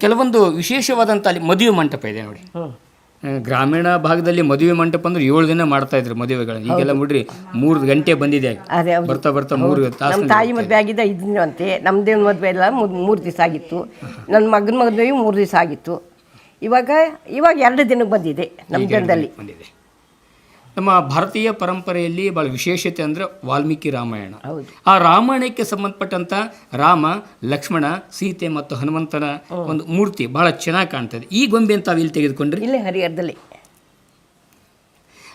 S1: ಕೆಲವೊಂದು ವಿಶೇಷವಾದಂಥ ಅಲ್ಲಿ ಮದುವೆ ಮಂಟಪ ಇದೆ ನೋಡಿ. ಗ್ರಾಮೀಣ ಭಾಗದಲ್ಲಿ ಮದುವೆ ಮಂಟಪ ಅಂದ್ರೆ ಏಳು ದಿನ ಮಾಡ್ತಾ ಇದ್ರು ಮದುವೆಗಳನ್ನ ಈಗೆಲ್ಲ ನೋಡ್ರಿ ಮೂರು ಗಂಟೆ ಬಂದಿದೆ.
S2: ಅದೇ ಹೌದು.
S1: ಬರ್ತಾ ಬರ್ತಾ ಮೂರು
S2: ನಮ್ಮ ತಾಯಿ ಮದುವೆ ಆಗಿದ್ದ ಅಂತೆ. ನಮ್ಮದೇ ಮದುವೆ ಎಲ್ಲ ಮೂರು ದಿವಸ ಆಗಿತ್ತು. ನನ್ನ ಮಗನ ಮದುವೆ ಮೂರು ದಿವಸ ಆಗಿತ್ತು. ಇವಾಗ ಇವಾಗ ಎರಡು ದಿನಕ್ಕೆ ಬಂದಿದೆ ನಮ್ಮ ಜನದಲ್ಲಿ
S1: ಬಂದಿದೆ. ನಮ್ಮ ಭಾರತೀಯ ಪರಂಪರೆಯಲ್ಲಿ ಭಾಳ ವಿಶೇಷತೆ ಅಂದರೆ ವಾಲ್ಮೀಕಿ ರಾಮಾಯಣ. ಆ ರಾಮಾಯಣಕ್ಕೆ ಸಂಬಂಧಪಟ್ಟಂತ ರಾಮ ಲಕ್ಷ್ಮಣ ಸೀತೆ ಮತ್ತು ಹನುಮಂತನ ಒಂದು ಮೂರ್ತಿ ಬಹಳ ಚೆನ್ನಾಗಿ ಕಾಣ್ತದೆ. ಈ ಗೊಂಬೆ ಅಂತ ಇಲ್ಲಿ ತೆಗೆದುಕೊಂಡ್ರಿ.
S2: ಇಲ್ಲಿ ಹರಿಹರದಲ್ಲಿ.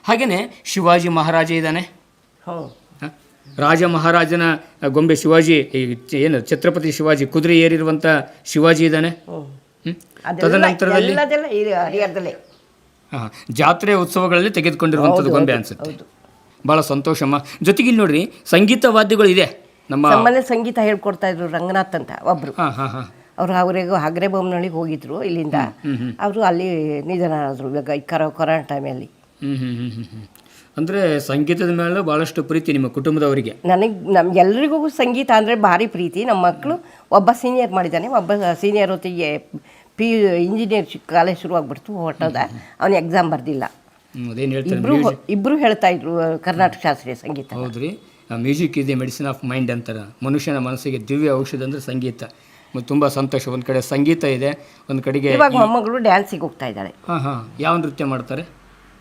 S1: ಹಾಗೆಯೇ ಶಿವಾಜಿ ಮಹಾರಾಜ ಇದ್ದಾನೆ. ರಾಜ ಮಹಾರಾಜನ ಗೊಂಬೆ ಶಿವಾಜಿ ಏನು ಛತ್ರಪತಿ ಶಿವಾಜಿ ಕುದುರೆ ಏರಿರುವಂತ ಶಿವಾಜಿ ಇದ್ದಾನೆ. ತದನಂತರದಲ್ಲಿ
S2: ಎಲ್ಲದೆಲ್ಲ ಇದು ಹರಿಹರದಲ್ಲೇ
S1: ಹಾ, ಜಾತ್ರೆ ಉತ್ಸವಗಳಲ್ಲಿ ತೆಗೆದುಕೊಂಡಿರುವಂಥದ್ದು ಗೊಂಬೆ ಅನಿಸುತ್ತೆ. ಭಾಳ ಸಂತೋಷಮ್ಮ ಜೊತೆಗೆ ಇಲ್ಲಿ ನೋಡ್ರಿ ಸಂಗೀತ ವಾದ್ಯಗಳು ಇದೆ. ನಮ್ಮ
S2: ನಮ್ಮನೆ ಸಂಗೀತ ಹೇಳ್ಕೊಡ್ತಾ ಇದ್ರು ರಂಗನಾಥ್ ಅಂತ ಒಬ್ರು. ಅವ್ರು ಅವರಿಗೂ ಹಗರೆ ಬೊಮ್ಮನಳ್ಳಿಗೆ ಹೋಗಿದ್ರು ಇಲ್ಲಿಂದ. ಅವರು ಅಲ್ಲಿ ನಿಧನರಾದರು ಇವಾಗ ಈ ಕರೋ ಕೊರೋನಾ ಟೈಮಲ್ಲಿ.
S1: ಅಂದ್ರೆ ಸಂಗೀತದ ಮೇಲೆ ಬಹಳಷ್ಟು ಪ್ರೀತಿ ನಿಮ್ಮ ಕುಟುಂಬದವರಿಗೆ.
S2: ನನಗೆ ನಮ್ಗೆಲ್ರಿಗೂ ಸಂಗೀತ ಅಂದರೆ ಭಾರಿ ಪ್ರೀತಿ. ನಮ್ಮ ಮಕ್ಕಳು ಒಬ್ಬ ಸೀನಿಯರ್ ಮಾಡಿದ್ದಾನೆ ಒಬ್ಬ ಸೀನಿಯರ್ ಹೊತ್ತಿಗೆ ಪಿ ಯು ಇಂಜಿನಿಯರ್ ಕಾಲೇಜ್ ಶುರುವಾಗ್ಬಿಡ್ತು ಹೊಟ್ಟದ ಅವನು ಎಕ್ಸಾಮ್ ಬರ್ದಿಲ್ಲ.
S1: ಹ್ಮ್, ಅದೇನ್ ಹೇಳ್ತಾರೆ?
S2: ಇಬ್ರು ಇಬ್ರು ಹೇಳ್ತಾ ಇದ್ರು ಕರ್ನಾಟಕ ಶಾಸ್ತ್ರೀಯ ಸಂಗೀತ
S1: ಹೌದ್ರಿ. ಮ್ಯೂಸಿಕ್ ಇದೆ ಮೆಡಿಸಿನ್ ಆಫ್ ಮೈಂಡ್ ಅಂತಾರೆ. ಮನುಷ್ಯನ ಮನಸ್ಸಿಗೆ ದಿವ್ಯ ಔಷಧ ಅಂದ್ರೆ ಸಂಗೀತ. ಮತ್ತು ತುಂಬ ಸಂತೋಷ. ಒಂದು ಕಡೆ ಸಂಗೀತ ಇದೆ ಒಂದು ಕಡೆಗೆ
S2: ಇವಾಗ ಮೊಮ್ಮಗಳು ಡ್ಯಾನ್ಸಿಗೆ ಹೋಗ್ತಾ ಇದ್ದಾಳೆ
S1: ಹಾಂ ಹಾಂ. ಯಾವ ನೃತ್ಯ ಮಾಡ್ತಾರೆ?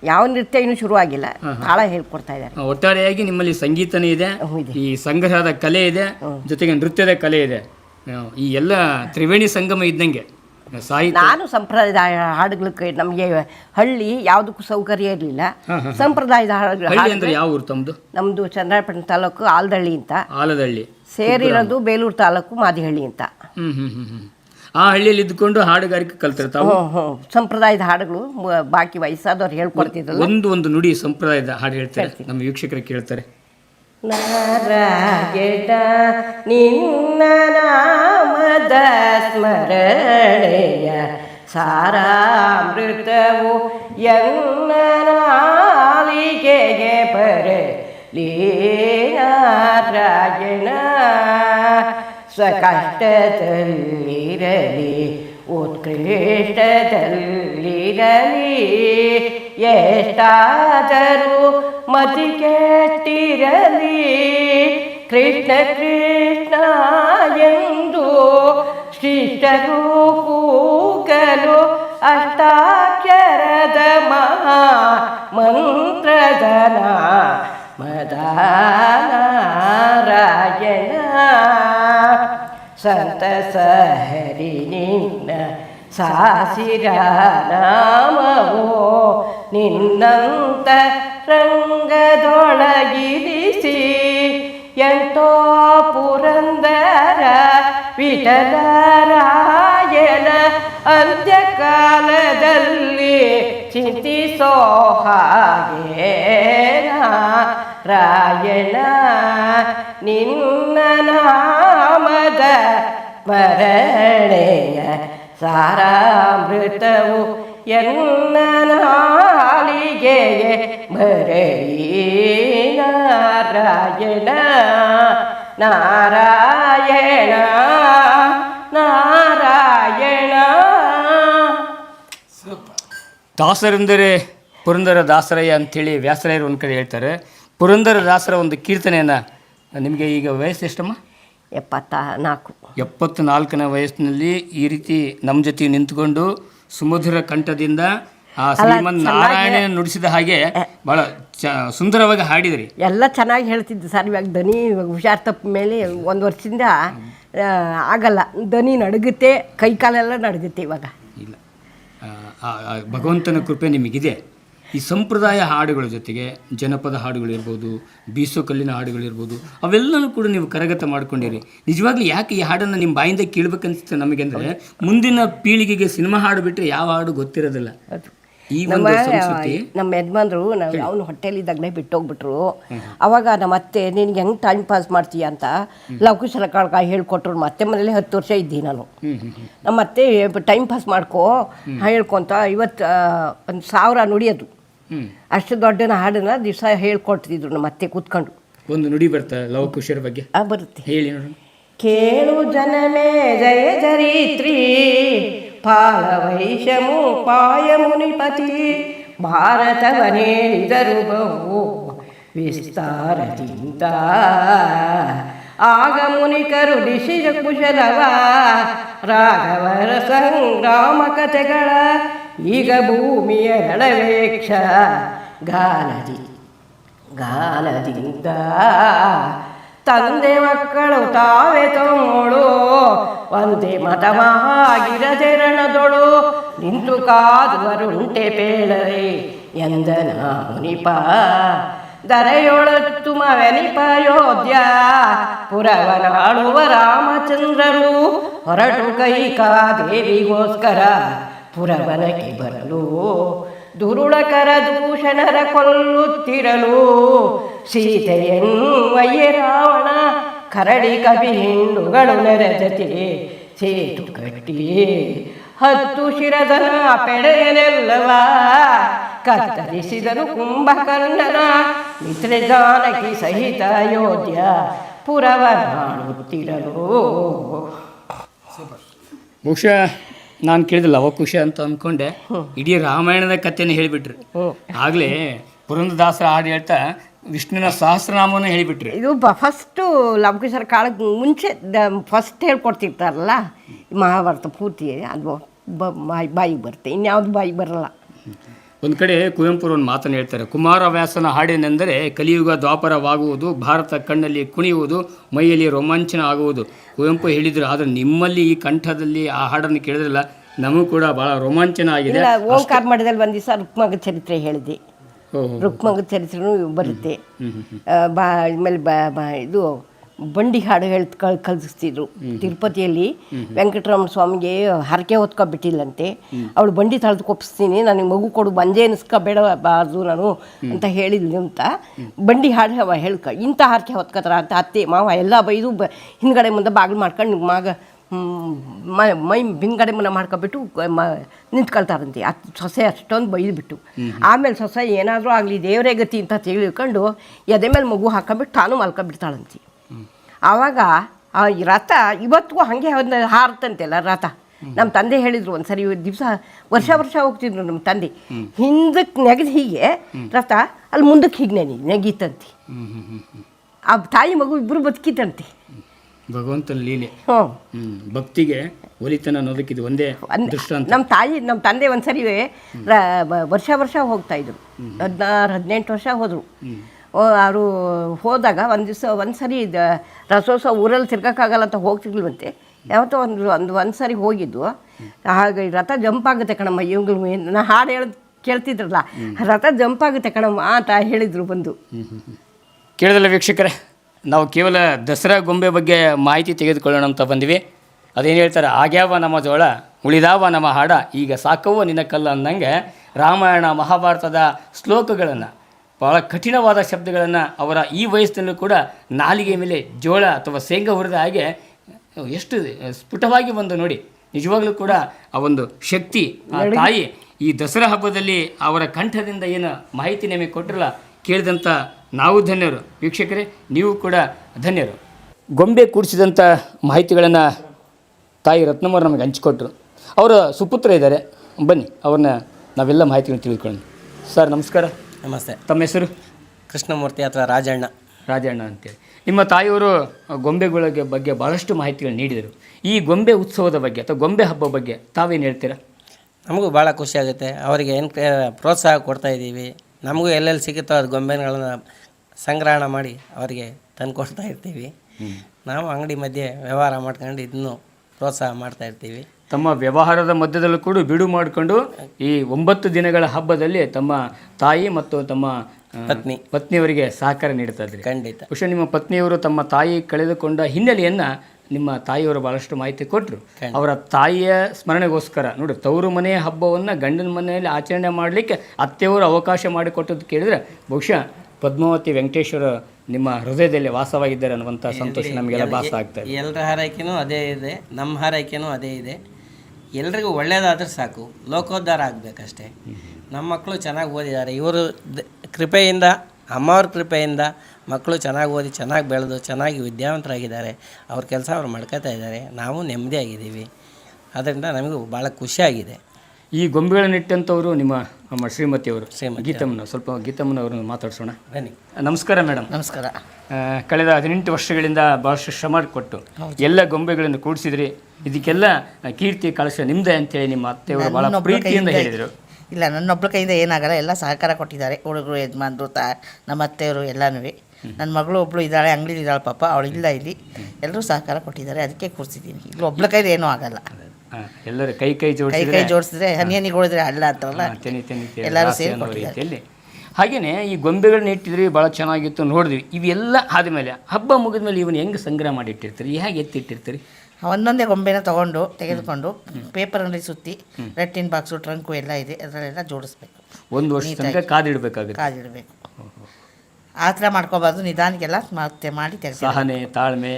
S2: ಯಾವ ನೃತ್ಯ ಇನ್ನೂ ಶುರುವಾಗಿಲ್ಲ. ತಾಳ ಹೇಳ್ಕೊಡ್ತಾ ಇದ್ದಾರೆ.
S1: ಒಟ್ಟಾರೆಯಾಗಿ ನಿಮ್ಮಲ್ಲಿ ಸಂಗೀತನೇ ಇದೆ ಈ ಸಂಗ್ರಹದ ಕಲೆ ಇದೆ ಜೊತೆಗೆ ನೃತ್ಯದ ಕಲೆ ಇದೆ. ಈ ಎಲ್ಲ ತ್ರಿವೇಣಿ ಸಂಗಮ ಇದ್ದಂಗೆ
S2: ನಾನು ಸಂಪ್ರದಾಯ ಹಾಡುಗಳಿಗೆ ನಮಗೆ ಹಳ್ಳಿ ಯಾವುದಕ್ಕೂ ಸೌಕರ್ಯ ಇರಲಿಲ್ಲ. ಸಂಪ್ರದಾಯದ ಹಾಡುಗಳು
S1: ಯಾವ ಊರು ತಮ್ಮದು
S2: ನಮ್ಮದು ಚಂದ್ರಾಯಪಟ್ಟಣ ತಾಲೂಕು ಆಲದಳ್ಳಿ ಅಂತ.
S1: ಆಲದಹಳ್ಳಿ
S2: ಸೇರಿರೋದು ಬೇಲೂರು ತಾಲೂಕು ಮಾದಿಹಳ್ಳಿ ಅಂತ.
S1: ಆ ಹಳ್ಳಿಯಲ್ಲಿ ಇದ್ಕೊಂಡು ಹಾಡುಗಾರಿಕೆ ಕಲ್ತಿರ ತಾವು?
S2: ಹ್ಞೂ ಹ್ಞೂ ಸಂಪ್ರದಾಯದ ಹಾಡುಗಳು ಬಾಕಿ ವಯಸ್ಸಾದವ್ರು ಹೇಳ್ಕೊಡ್ತಿದ್ರು
S1: ಒಂದು ಒಂದು ನುಡಿ ಸಂಪ್ರದಾಯದ ಹಾಡು ಹೇಳ್ತಾರೆ? ನಮ್ಮ ವೀಕ್ಷಕರು ಕೇಳ್ತಾರೆ.
S2: ನಿನ್ನ ಸ್ಮರಣೆಯ ಸಾರಾಮೃತವು ಎನ್ನ ನಾಲಿಗೆಗೆ ಬರಲಿ ನಾರಾಯಣ ಸ್ವಕಷ್ಟದಲ್ಲಿರಲಿ ಉತ್ಕೃಷ್ಟದಲ್ಲಿರಲಿ ಎಷ್ಟಾದರೂ ಮತಿ ಕೆಟ್ಟಿರಲಿ ಕೃಷ್ಣ ಕೃಷ್ಣ ಎಂದು ಶಿಷ್ಟರು ಕೂಗಲು ಅಷ್ಟಾಕ್ಷರದ ಮಹಾ ಮಂತ್ರದನ ಮದಾನಾರಾಯಣ. ಸಂತ ಹರಿ ನಿನ್ನ ಸಾಸಿರ ನಾಮವೋ ನಿನ್ನಂತ ರಂಗದೊಳಗಿರಿಸಿ ಎಂತೋ ಪುರಂದರ ವಿಠಲರಾಯನ ಅಂತ್ಯಕಾಲದಲ್ಲಿ ಚಿಂತಿಸೋ ಹಾಗೆ ರಾಯಣ ನಿನ್ನ ನಾಮದ ಸ್ಮರಣೆಯ ಸಾರಾಮೃತವು ಎನ್ನ ನಾಲಿಗೆಯೇ ಬರಲಿ. ನಾರಾಯಣ ನಾರಾಯಣ ನಾರಾಯಣ.
S1: ದಾಸರೆಂದರೆ ಪುರಂದರ ದಾಸರಯ್ಯ ಅಂಥೇಳಿ ವ್ಯಾಸರಾಯರು ಒಂದು ಕಡೆ ಹೇಳ್ತಾರೆ. ಪುರಂದರ ದಾಸರ ಒಂದು ಕೀರ್ತನೆಯನ್ನು ನಿಮಗೆ ಈಗ ವಯಸ್ಸು ಎಷ್ಟಮ್ಮ?
S2: ಎಪ್ಪತ್ತ ನಾಲ್ಕು
S1: ಎಪ್ಪತ್ತು ನಾಲ್ಕನೇ ವಯಸ್ಸಿನಲ್ಲಿ ಈ ರೀತಿ ನಮ್ಮ ಜೊತೆ ನಿಂತ್ಕೊಂಡು ಸುಮಧುರ ಕಂಠದಿಂದ ಆ ಶ್ರೀಮನ್ ನಾರಾಯಣ ನುಡಿಸಿದ ಹಾಗೆ ಬಹಳ ಚ ಸುಂದರವಾಗಿ ಹಾಡಿದ್ರಿ.
S2: ಎಲ್ಲ ಚೆನ್ನಾಗಿ ಹೇಳ್ತಿದ್ದೆ ಸರ್ ಇವಾಗ ದನಿ ಇವಾಗ ಹುಷಾರ್ ತಪ್ಪ ಮೇಲೆ ಒಂದು ವರ್ಷದಿಂದ ಆ, ಆಗಲ್ಲ. ದನಿ ನಡುಗುತ್ತೆ ಕೈ ಕಾಲೆಲ್ಲ ನಡುಗುತ್ತೆ ಇವಾಗ.
S1: ಇಲ್ಲ. ಆ, ಆ ಆ ಭಗವಂತನ ಕೃಪೆ ನಿಮಗಿದೆ. ಈ ಸಂಪ್ರದಾಯ ಹಾಡುಗಳ ಜೊತೆಗೆ ಜನಪದ ಹಾಡುಗಳಿರ್ಬೋದು ಬೀಸೋ ಕಲ್ಲಿನ ಹಾಡುಗಳಿರ್ಬೋದು ಅವೆಲ್ಲನೂ ಕೂಡ ನೀವು ಕರಗತ ಮಾಡ್ಕೊಂಡಿರಿ. ನಿಜವಾಗ್ಲೂ ಯಾಕೆ ಈ ಹಾಡನ್ನು ನಿಮ್ಮ ಬಾಯಿಂದ ಕೇಳ್ಬೇಕನ್ಸುತ್ತೆ ನಮಗೆ ಅಂದರೆ ಮುಂದಿನ ಪೀಳಿಗೆಗೆ ಸಿನಿಮಾ ಹಾಡು ಬಿಟ್ಟರೆ ಯಾವ ಹಾಡು ಗೊತ್ತಿರೋದಿಲ್ಲ.
S2: ಅದು ನಮ್ಮ ನಮ್ಮ ಯಜಮಾನ್ರು ನಾವು ಅವನು ಹೊಟ್ಟೆಲಿದ್ದಾಗಲೇ ಬಿಟ್ಟೋಗ್ಬಿಟ್ರು. ಅವಾಗ ನಮ್ಮ ಅತ್ತೆ ನಿನ್ಗೆ ಹೆಂಗೆ ಟೈಮ್ ಪಾಸ್ ಮಾಡ್ತೀಯ ಅಂತ? ಲವಕುಶಲ ಕಾಳಕ ಹೇಳ್ಕೊಟ್ರು. ಮತ್ತೆ ಮನೇಲಿ ಹತ್ತು ವರ್ಷ ಇದ್ದೀನಿ ನಾನು. ನಮ್ಮ ಅತ್ತೆ ಟೈಮ್ ಪಾಸ್ ಮಾಡ್ಕೋ ಹೇಳ್ಕೊಂತ ಇವತ್ತು ಒಂದು ಸಾವಿರ ನುಡಿಯೋದು. ಅಷ್ಟು ದೊಡ್ಡನ ಹಾಡನ್ನ ದಿವಸ ಹೇಳ್ಕೊಡ್ತಿದ್ರು ನಮ್ಮ ಅತ್ತೆ ಕೂತ್ಕೊಂಡು.
S1: ಒಂದು ನುಡಿ ಬರ್ತಾ ಲವಕುಶರ ಬಗ್ಗೆ?
S2: ಬರುತ್ತೆ.
S1: ಹೇಳಿ ನೋಡೋಣ.
S2: ಕೇಳು ಜನಮೇ ಜಯ ಚರಿತ್ರಿ ಪಾಲವೈಶಮು ಪಾಯ ಮುನಿಪತಿ ಭಾರತವನೇಳಿದರು ಬಹು ವಿಸ್ತಾರದಿಂದ ಆಗ ಮುನಿಕರು ಋಷಿಯ ಕುಶಲವ ರಾಘವರ ಸಂಗ್ರಾಮ ಕಥೆಗಳ ಈಗ ಭೂಮಿಯ ನಡವೇಕ್ಷ ಗಾನದಿ ಗಾನದಿಂದ ತಂದೆ ಮಕ್ಕಳು ತಾವೇ ತೋಳು. ಒಂದೇ ಮತ ಮಹಾಗಿರಚರಣದೊಳು ನಿಂತು ಕಾದುವರುಂಟೆ ಪೇಳರೆ ಎಂದನ ಮುನಿಪ. ದರೆಯೊಳತ್ತು ಮವೆನಿಪ ಯೋಧ್ಯ ಪುರವನಾಳುವ ರಾಮಚಂದ್ರರು ಹೊರಟು ಕೈಕಾದೇವಿಗೋಸ್ಕರ ಪುರವನಕ್ಕೆ ಬರಲು. ದುರುಳಕರ ದೂಷಣರ ಕೊಲ್ಲುತ್ತಿರಲು. ಸೀತೆಯನ್ವಯ್ಯ ರಾವಣ ಕರಡಿ ಕವಿ ಹಿಂಡುಗಳು ನೆರೆದತಿ ಸೇತು ಕಟ್ಟಿ ಹತ್ತು ಶಿರದನ ಪೆಡೆಯನೆಲ್ಲವ ಕತ್ತರಿಸಿದರು ಕುಂಭಕರ್ಣನ ಮಿತ್ರ ಜಾನಕಿ ಸಹಿತ ಅಯೋಧ್ಯ ಪುರವನಾಡುತ್ತಿರಲು
S1: ಬಹುಶಃ ನಾನು ಕೇಳಿದ ಖುಷಿ ಅಂತ ಅಂದ್ಕೊಂಡೆ ಇಡೀ ರಾಮಾಯಣದ ಕಥೆನ ಹೇಳಿಬಿಟ್ರಿ. ಆಗಲೇ ಪುರಂದದಾಸರ ಹಾಡು ಹೇಳ್ತಾ ವಿಷ್ಣುವಿನ ಸಹಸ್ರನಾಮವನ್ನು ಹೇಳಿಬಿಟ್ರಿ.
S2: ಇದು ಫಸ್ಟು ಲವಕೇಶ್ವರ ಕಾಳಕ್ಕೆ ಮುಂಚೆ ಫಸ್ಟ್ ಹೇಳ್ಕೊಡ್ತಿರ್ತಾರಲ್ಲ ಮಹಾಭಾರತ ಪೂರ್ತಿ ಅದು ಬಾಯಿ ಬಾಯಿಗೆ ಬರುತ್ತೆ ಇನ್ಯಾವುದು ಬಾಯಿಗೆ ಬರಲ್ಲ.
S1: ಒಂದು ಕಡೆ ಕುವೆಂಪುರ ಒಂದು ಮಾತನ್ನು ಹೇಳ್ತಾರೆ ಕುಮಾರವ್ಯಾಸನ ಹಾಡೇನೆಂದರೆ ಕಲಿಯುಗ ದ್ವಾಪರವಾಗುವುದು ಭಾರತ ಕಣ್ಣಲ್ಲಿ ಕುಣಿಯುವುದು ಮೈಯಲ್ಲಿ ರೋಮಾಂಚನ ಆಗುವುದು. ಕುವೆಂಪು ಹೇಳಿದರು ಆದರೆ ನಿಮ್ಮಲ್ಲಿ ಈ ಕಂಠದಲ್ಲಿ ಆ ಹಾಡನ್ನು ಕೇಳಿದ್ರಲ್ಲ ನಮಗೂ ಕೂಡ ಭಾಳ ರೋಮಾಂಚನ ಆಗಿದೆ.
S2: ಇಲ್ಲ ಓಂಕಾರ ಮಠದಲ್ಲಿ ಒಂದು ದಿವಸ ರುಕ್ಮಗ ಚರಿತ್ರೆ ಹೇಳಿದೆ. ರುಕ್ಮಗ ಚರಿತ್ರೆನೂ ಬರುತ್ತೆ. ಬಾ ಆಮೇಲೆ ಬಾ ಬಾ, ಇದು ಬಂಡಿ ಹಾಡು ಹೇಳ್ ಕಳ್ ಕಲಿಸ್ತಿದ್ರು ತಿರುಪತಿಯಲ್ಲಿ. ವೆಂಕಟರಮಣ ಸ್ವಾಮಿಗೆ ಹರಕೆ ಹೊತ್ಕೊಬಿಟ್ಟಿಲ್ಲಂತೆ. ಅವಳು ಬಂಡಿ ತಳೆದು ಕೊಪ್ಪಿಸ್ತೀನಿ ನನಗೆ ಮಗು ಕೊಡು ಬಂಜೆ ಅನಿಸ್ಕೋಬೇಡಬಾರ್ದು ನಾನು ಅಂತ ಹೇಳಿದ್ಲು ಅಂತ. ಬಂಡಿ ಹಾಡು ಹೇಳ್ಕ, ಇಂಥ ಹರಕೆ ಹೊತ್ಕೋತಾರ ಅಂತ ಅತ್ತೆ, ಮಾವ, ಎಲ್ಲ ಬೈದು ಬ, ಹಿಂದ್ಗಡೆ ಮುಂದೆ ಬಾಗಿಲು ಮಾಡ್ಕೊಂಡು ಮಗ ಮ- ಮೈ ಬಿಂಗಡೆ ಮನೆ ಮಾಡ್ಕೊಬಿಟ್ಟು ಮ ನಿಂತ್ಕೊಳ್ತಾರಂತೆ. ಅದು ಸೊಸೆ ಅಷ್ಟೊಂದು ಬೈದ್ಬಿಟ್ಟು. ಆಮೇಲೆ ಸೊಸೆ ಏನಾದರೂ ಆಗಲಿ ದೇವರೇ ಗತಿ ಅಂತ ತಿಳ್ಕೊಂಡು ಎದೆ ಮೇಲೆ ಮಗು ಹಾಕೊಂಬಿಟ್ಟು ತಾನು ಮಲ್ಕೊಂಬಿಡ್ತಾಳಂತೆ. ಆವಾಗ ಆ ರಥ ಇವತ್ತಿಗೂ ಹಾಗೆ ಒಂದು ಹಾರ್ತಂತೆಲ್ಲ ರಥ. ನಮ್ಮ ತಂದೆ ಹೇಳಿದ್ರು ಒಂದು ಸರಿ ದಿವಸ ವರ್ಷ ವರ್ಷ ಹೋಗ್ತಿದ್ರು ನಮ್ಮ ತಂದೆ. ಹಿಂದಕ್ಕೆ ನೆಗೆದು ಹೀಗೆ ರಥ ಅಲ್ಲಿ ಮುಂದಕ್ಕೆ ಹೀಗೆ ನೆನೆ ನೆಗೀತಂತೆ. ಆ ತಾಯಿ ಮಗು ಇಬ್ಬರು ಬದುಕಿತಂತೆ
S1: ಭಗವಂತನ ಲೀಲೆ.
S2: ಹ್ಞೂ
S1: ಹ್ಮ್. ಭಕ್ತಿಗೆ ಒಲಿತನ ಅನ್ನೋದಕ್ಕೆ ಇದು ಒಂದೇ ದೃಷ್ಟಾಂತ.
S2: ನಮ್ಮ ತಾಯಿ ನಮ್ಮ ತಂದೆ ಒಂದ್ಸರಿ ರ- ಬ- ವರ್ಷ ವರ್ಷ ಹೋಗ್ತಾ ಇದ್ರು. ಹದಿನಾರು ಹದಿನೆಂಟು ವರ್ಷ ಹೋದರು. ಅವರು ಹೋದಾಗ ಒಂದು ದಿವಸ ಒಂದು ಸರಿ ದ- ರಥೋತ್ಸವ ಊರಲ್ಲಿ ತಿರ್ಗೋಕ್ಕಾಗಲ್ಲ ಅಂತ ಹೋಗ್ತಿರ್ಲಿಲ್ವಂತೆ ಯಾವತ್ತೋ ಒಂದು ಒಂದು ಒಂದು ಸರಿ ಹೋಗಿದ್ದು ಹಾಗೆ ಈ ರಥ ಜಂಪ್ ಆಗುತ್ತೆ ಕಣಮ್ಮ ಇವ್ಗಳು ನಾ ಹಾಡು ಹೇಳೋದು ಕೇಳ್ತಿದ್ರಲ್ಲ ರಥ ಜಂಪ್ ಆಗುತ್ತೆ ಕಣಮ್ಮ ಅಂತ ಹೇಳಿದರು ಬಂದು.
S1: ಕೇಳಿದಲ್ಲ ವೀಕ್ಷಕರೇ? ನಾವು ಕೇವಲ ದಸರಾ ಗೊಂಬೆ ಬಗ್ಗೆ ಮಾಹಿತಿ ತೆಗೆದುಕೊಳ್ಳೋಣ ಅಂತ ಬಂದ್ವಿ. ಅದೇನು ಹೇಳ್ತಾರೆ ಆಗ್ಯಾವ ನಮ್ಮ ಜೋಳ ಉಳಿದಾವ ನಮ್ಮ ಹಾಡ ಈಗ ಸಾಕವೋ ನಿನ್ನ ಕಲ್ಲ ಅಂದಂಗೆ ರಾಮಾಯಣ ಮಹಾಭಾರತದ ಶ್ಲೋಕಗಳನ್ನು ಭಾಳ ಕಠಿಣವಾದ ಶಬ್ದಗಳನ್ನು ಅವರ ಈ ವಯಸ್ಸಿನಲ್ಲೂ ಕೂಡ ನಾಲಿಗೆ ಮೇಲೆ ಜೋಳ ಅಥವಾ ಶೇಂಗ ಹುರಿದ ಹಾಗೆ ಎಷ್ಟು ಸ್ಫುಟವಾಗಿ ಬಂದು ನೋಡಿ. ನಿಜವಾಗಲೂ ಕೂಡ ಆ ಒಂದು ಶಕ್ತಿ ಆ ತಾಯಿ ಈ ದಸರಾ ಹಬ್ಬದಲ್ಲಿ ಅವರ ಕಂಠದಿಂದ ಏನು ಮಾಹಿತಿ ನಮಗೆ ಕೊಟ್ಟಿರಲ್ಲ ಕೇಳಿದಂಥ ನಾವು ಧನ್ಯರು. ವೀಕ್ಷಕರೇ ನೀವು ಕೂಡ ಧನ್ಯರು. ಗೊಂಬೆ ಕೂಡಿಸಿದಂಥ ಮಾಹಿತಿಗಳನ್ನು ತಾಯಿ ರತ್ನಮ್ಮರು ನಮಗೆ ಹಂಚಿಕೊಟ್ರು. ಅವರ ಸುಪುತ್ರ ಇದ್ದಾರೆ. ಬನ್ನಿ ಅವ್ರನ್ನ ನಾವೆಲ್ಲ ಮಾಹಿತಿಗಳನ್ನು ತಿಳ್ಕೊಳ್ಳೋಣ ಸರ್ ನಮಸ್ಕಾರ.
S3: ನಮಸ್ತೆ.
S1: ತಮ್ಮ ಹೆಸರು?
S3: ಕೃಷ್ಣಮೂರ್ತಿ ಅಥವಾ ರಾಜಣ್ಣ.
S1: ರಾಜಣ್ಣ ಅಂತೇಳಿ. ನಿಮ್ಮ ತಾಯಿಯವರು ಗೊಂಬೆಗಳಿಗೆ ಬಗ್ಗೆ ಭಾಳಷ್ಟು ಮಾಹಿತಿಗಳು ನೀಡಿದರು. ಈ ಗೊಂಬೆ ಉತ್ಸವದ ಬಗ್ಗೆ ಅಥವಾ ಗೊಂಬೆ ಹಬ್ಬ ಬಗ್ಗೆ ತಾವೇನು ಹೇಳ್ತೀರಾ?
S3: ನಮಗೂ ಭಾಳ ಖುಷಿಯಾಗುತ್ತೆ ಅವರಿಗೆ ಏನು ಪ್ರೋತ್ಸಾಹ ಕೊಡ್ತಾ ಇದ್ದೀವಿ ನಮಗೂ ಎಲ್ಲೆಲ್ಲಿ ಸಿಗುತ್ತೋ ಅದು ಗೊಂಬೆಗಳನ್ನ ಸಂಗ್ರಹಣ ಮಾಡಿ ಅವರಿಗೆ ತಂದು ಕೊಡ್ತಾ ಇರ್ತೀವಿ ನಾವು ಅಂಗಡಿ ಮಧ್ಯೆ ವ್ಯವಹಾರ ಮಾಡ್ಕೊಂಡು ಇದನ್ನು ಪ್ರೋತ್ಸಾಹ ಮಾಡ್ತಾ ಇರ್ತೀವಿ.
S1: ತಮ್ಮ ವ್ಯವಹಾರದ ಮಧ್ಯದಲ್ಲೂ ಕೂಡ ಬಿಡು ಮಾಡಿಕೊಂಡು ಈ ಒಂಬತ್ತು ದಿನಗಳ ಹಬ್ಬದಲ್ಲಿ ತಮ್ಮ ತಾಯಿ ಮತ್ತು ತಮ್ಮ
S3: ಪತ್ನಿ.
S1: ಪತ್ನಿಯವರಿಗೆ ಸಹಕಾರ ನೀಡ್ತಾ ಇದ್ರಿ.
S3: ಖಂಡಿತ.
S1: ಬಹುಶಃ ನಿಮ್ಮ ಪತ್ನಿಯವರು ತಮ್ಮ ತಾಯಿ ಕಳೆದುಕೊಂಡ ಹಿನ್ನೆಲೆಯನ್ನ ನಿಮ್ಮ ತಾಯಿಯವರು ಬಹಳಷ್ಟು ಮಾಹಿತಿ ಕೊಟ್ಟರು ಅವರ ತಾಯಿಯ ಸ್ಮರಣೆಗೋಸ್ಕರ ನೋಡಿ ತವರು ಮನೆಯ ಹಬ್ಬವನ್ನು ಗಂಡನ ಮನೆಯಲ್ಲಿ ಆಚರಣೆ ಮಾಡಲಿಕ್ಕೆ ಅತ್ತೆಯವರು ಅವಕಾಶ ಮಾಡಿಕೊಟ್ಟದ್ದು ಕೇಳಿದ್ರೆ ಬಹುಶಃ ಪದ್ಮಾವತಿ ವೆಂಕಟೇಶ್ವರ ನಿಮ್ಮ ಹೃದಯದಲ್ಲಿ ವಾಸವಾಗಿದ್ದಾರೆ ಅನ್ನುವಂಥ ಸಂತೋಷ ನಮಗೆಲ್ಲ ಭಾಸ ಆಗ್ತದೆ
S3: ಎಲ್ಲರ ಹಾರೈಕೆನೂ ಅದೇ ಇದೆ ನಮ್ಮ ಹಾರೈಕೆನೂ ಅದೇ ಇದೆ. ಎಲ್ರಿಗೂ ಒಳ್ಳೆಯದಾದ್ರೆ ಸಾಕು ಲೋಕೋದ್ಧಾರ ಆಗಬೇಕಷ್ಟೇ. ನಮ್ಮ ಮಕ್ಕಳು ಚೆನ್ನಾಗಿ ಓದಿದ್ದಾರೆ ಇವರು ಕೃಪೆಯಿಂದ ಅಮ್ಮವ್ರ ಕೃಪೆಯಿಂದ ಮಕ್ಕಳು ಚೆನ್ನಾಗಿ ಓದಿ ಚೆನ್ನಾಗಿ ಬೆಳೆದು ಚೆನ್ನಾಗಿ ವಿದ್ಯಾವಂತರಾಗಿದ್ದಾರೆ. ಅವ್ರ ಕೆಲಸ ಅವ್ರು ಮಾಡ್ಕೋತಾ ಇದ್ದಾರೆ ನಾವು ನೆಮ್ಮದಿಯಾಗಿದ್ದೀವಿ. ಅದರಿಂದ ನಮಗೂ ಭಾಳ ಖುಷಿಯಾಗಿದೆ.
S1: ಈ ಗೊಂಬೆಗಳನ್ನಿಟ್ಟಂಥವರು ನಿಮ್ಮ ನಮ್ಮ ಶ್ರೀಮತಿಯವರು.
S3: ಶ್ರೀಮತಿ
S1: ಗೀತಮ್ಮನ ಸ್ವಲ್ಪ ಗೀತಮ್ಮನವ್ರನ್ನ ಮಾತಾಡಿಸೋಣ.
S3: ಬನ್ನಿ.
S1: ನಮಸ್ಕಾರ ಮೇಡಮ್.
S4: ನಮಸ್ಕಾರ.
S1: ಕಳೆದ ಹದಿನೆಂಟು ವರ್ಷಗಳಿಂದ ಭಾಳಷ್ಟು ಶ್ರಮ ಕೊಟ್ಟು ಎಲ್ಲ ಗೊಂಬೆಗಳನ್ನು ಕೂಡಿಸಿದ್ರಿ. ಇದಕ್ಕೆಲ್ಲ ಕೀರ್ತಿ ಕಳಶ ನಿಮ್ದೆ ಅಂತೇಳಿ ನಿಮ್ಮ ಅತ್ತೆಯವರು ಬಹಳ ಪ್ರೀತಿಯಿಂದ ಹೇಳಿದರು.
S4: ಇಲ್ಲ ನನ್ನೊಬ್ಬಳ ಕೈಯಿಂದ ಏನಾಗಲ್ಲ ಎಲ್ಲ ಸಹಕಾರ ಕೊಟ್ಟಿದ್ದಾರೆ. ಹುಡುಗರು ಯಜಮಾನ್ರು ತಾ ನಮ್ಮ ಅತ್ತೆಯವರು ಎಲ್ಲನೂ ನನ್ನ ಮಗಳು ಒಬ್ಳು ಇದ್ದಾಳೆ ಅಂಗಡಿ ಇದ್ದಾಳೆ ಪಾಪ ಅವಳು ಇಲ್ಲ ಇಲ್ಲಿ. ಎಲ್ಲರೂ ಸಹಕಾರ ಕೊಟ್ಟಿದ್ದಾರೆ ಅದಕ್ಕೆ ಕೂರಿಸಿದ್ದೀನಿ ಇಲ್ಲಿ ಒಬ್ಳ ಕೈಲಿ ಏನೂ ಆಗಲ್ಲ.
S1: ಎಲ್ಲರೂ ಕೈ ಕೈ
S4: ಕೈ
S1: ಜೋಡಿಸಿದ್ರೆ
S4: ಕೈ ಜೋಡಿಸಿದ್ರೆ ಹೊಡೆದ್ರೆ
S1: ತೆನಿ ತೆನಿ ತೆನಿ
S4: ಎಲ್ಲರೂ
S1: ರಾಶಿ
S4: ಸೇರಿ
S1: ಅನ್ನೋ
S4: ಕೊಟ್ಟಿದ್ದಾರೆ.
S1: ರೀತಿಯಲ್ಲಿ. ಹಾಗೆಯೇ ಈ ಗೊಂಬೆಗಳನ್ನ ಇಟ್ಟಿದ್ರಿ ಭಾಳ ಚೆನ್ನಾಗಿತ್ತು ನೋಡಿದ್ವಿ. ಇವೆಲ್ಲ ಆದಮೇಲೆ ಹಬ್ಬ ಮುಗಿದ ಮೇಲೆ ಇವನ್ನ ಹೆಂಗೆ ಸಂಗ್ರಹ ಮಾಡಿ ಇಟ್ಟಿರ್ತೀರಿ ಹೇಗೆ ಎತ್ತಿಟ್ಟಿರ್ತೀರಿ?
S4: ಒಂದೊಂದೇ ಗೊಂಬೆನ ತಗೊಂಡು ತೆಗೆದುಕೊಂಡು ಪೇಪರ್ನಲ್ಲಿ ಸುತ್ತಿ ರೆಟ್ಟಿನ ಬಾಕ್ಸು ಟ್ರಂಕು ಎಲ್ಲ ಇದೆ ಅದರಲ್ಲೆಲ್ಲ ಜೋಡಿಸ್ಬೇಕು.
S1: ಒಂದು ವರ್ಷ ತನಕ ಕಾದಿಡಬೇಕಾಗುತ್ತೆ.
S4: ಕಾದಿಡಬೇಕು. ಆ ಥರ ಮಾಡ್ಕೋಬಾರ್ದು. ನಿಧಾನಕ್ಕೆಲ್ಲ ಮತ್ತೆ ಮಾಡಿ ತೆಗೆದು
S1: ಸಹನೆ ತಾಳ್ಮೆ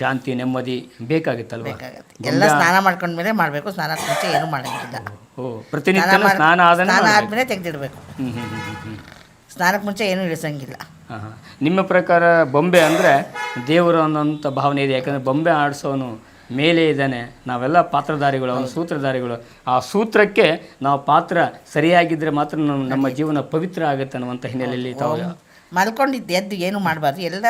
S1: ಶಾಂತಿ ನೆಮ್ಮದಿ ಬೇಕಾಗಿತ್ತಲ್ವ?
S4: ಬೇಕಾಗತ್ತೆ. ಎಲ್ಲ ಸ್ನಾನ ಮಾಡ್ಕೊಂಡ್ಮೇಲೆ ಮಾಡಬೇಕು ಸ್ನಾನ ಮುಂಚೆ ಏನು ಮಾಡಂಗಿಲ್ಲ.
S1: ಓ ಪ್ರತಿನಿತ್ಯ ಸ್ನಾನ ಆದ್ಮೇಲೆ
S4: ಸ್ನಾನ. ಆದಮೇಲೆ ತೆಗೆದಿಡಬೇಕು. ಸ್ನಾನಕ್ಕೆ ಮುಂಚೆ ಏನು ಇಳಿಸಂಗಿಲ್ಲ.
S1: ನಿಮ್ಮ ಪ್ರಕಾರ ಬೊಂಬೆ ಅಂದರೆ ದೇವರು ಅನ್ನೋಂಥ ಭಾವನೆ ಇದೆ. ಯಾಕಂದರೆ ಬೊಂಬೆ ಆಡಿಸೋನು ಮೇಲೆ ಇದ್ದಾನೆ. ನಾವೆಲ್ಲ ಪಾತ್ರಧಾರಿಗಳು ಅವನು ಸೂತ್ರಧಾರಿಗಳು. ಆ ಸೂತ್ರಕ್ಕೆ ನಾವು ಪಾತ್ರ ಸರಿಯಾಗಿದ್ದರೆ ಮಾತ್ರ ನಮ್ಮ ನಮ್ಮ ಜೀವನ ಪವಿತ್ರ ಆಗುತ್ತೆ ಅನ್ನುವಂಥ ಹಿನ್ನೆಲೆಯಲ್ಲಿ ತಾವು
S4: ಮಲ್ಕೊಂಡಿದ್ದು ಎದ್ದು ಏನು ಮಾಡಬಾರ್ದು. ಎಲ್ಲ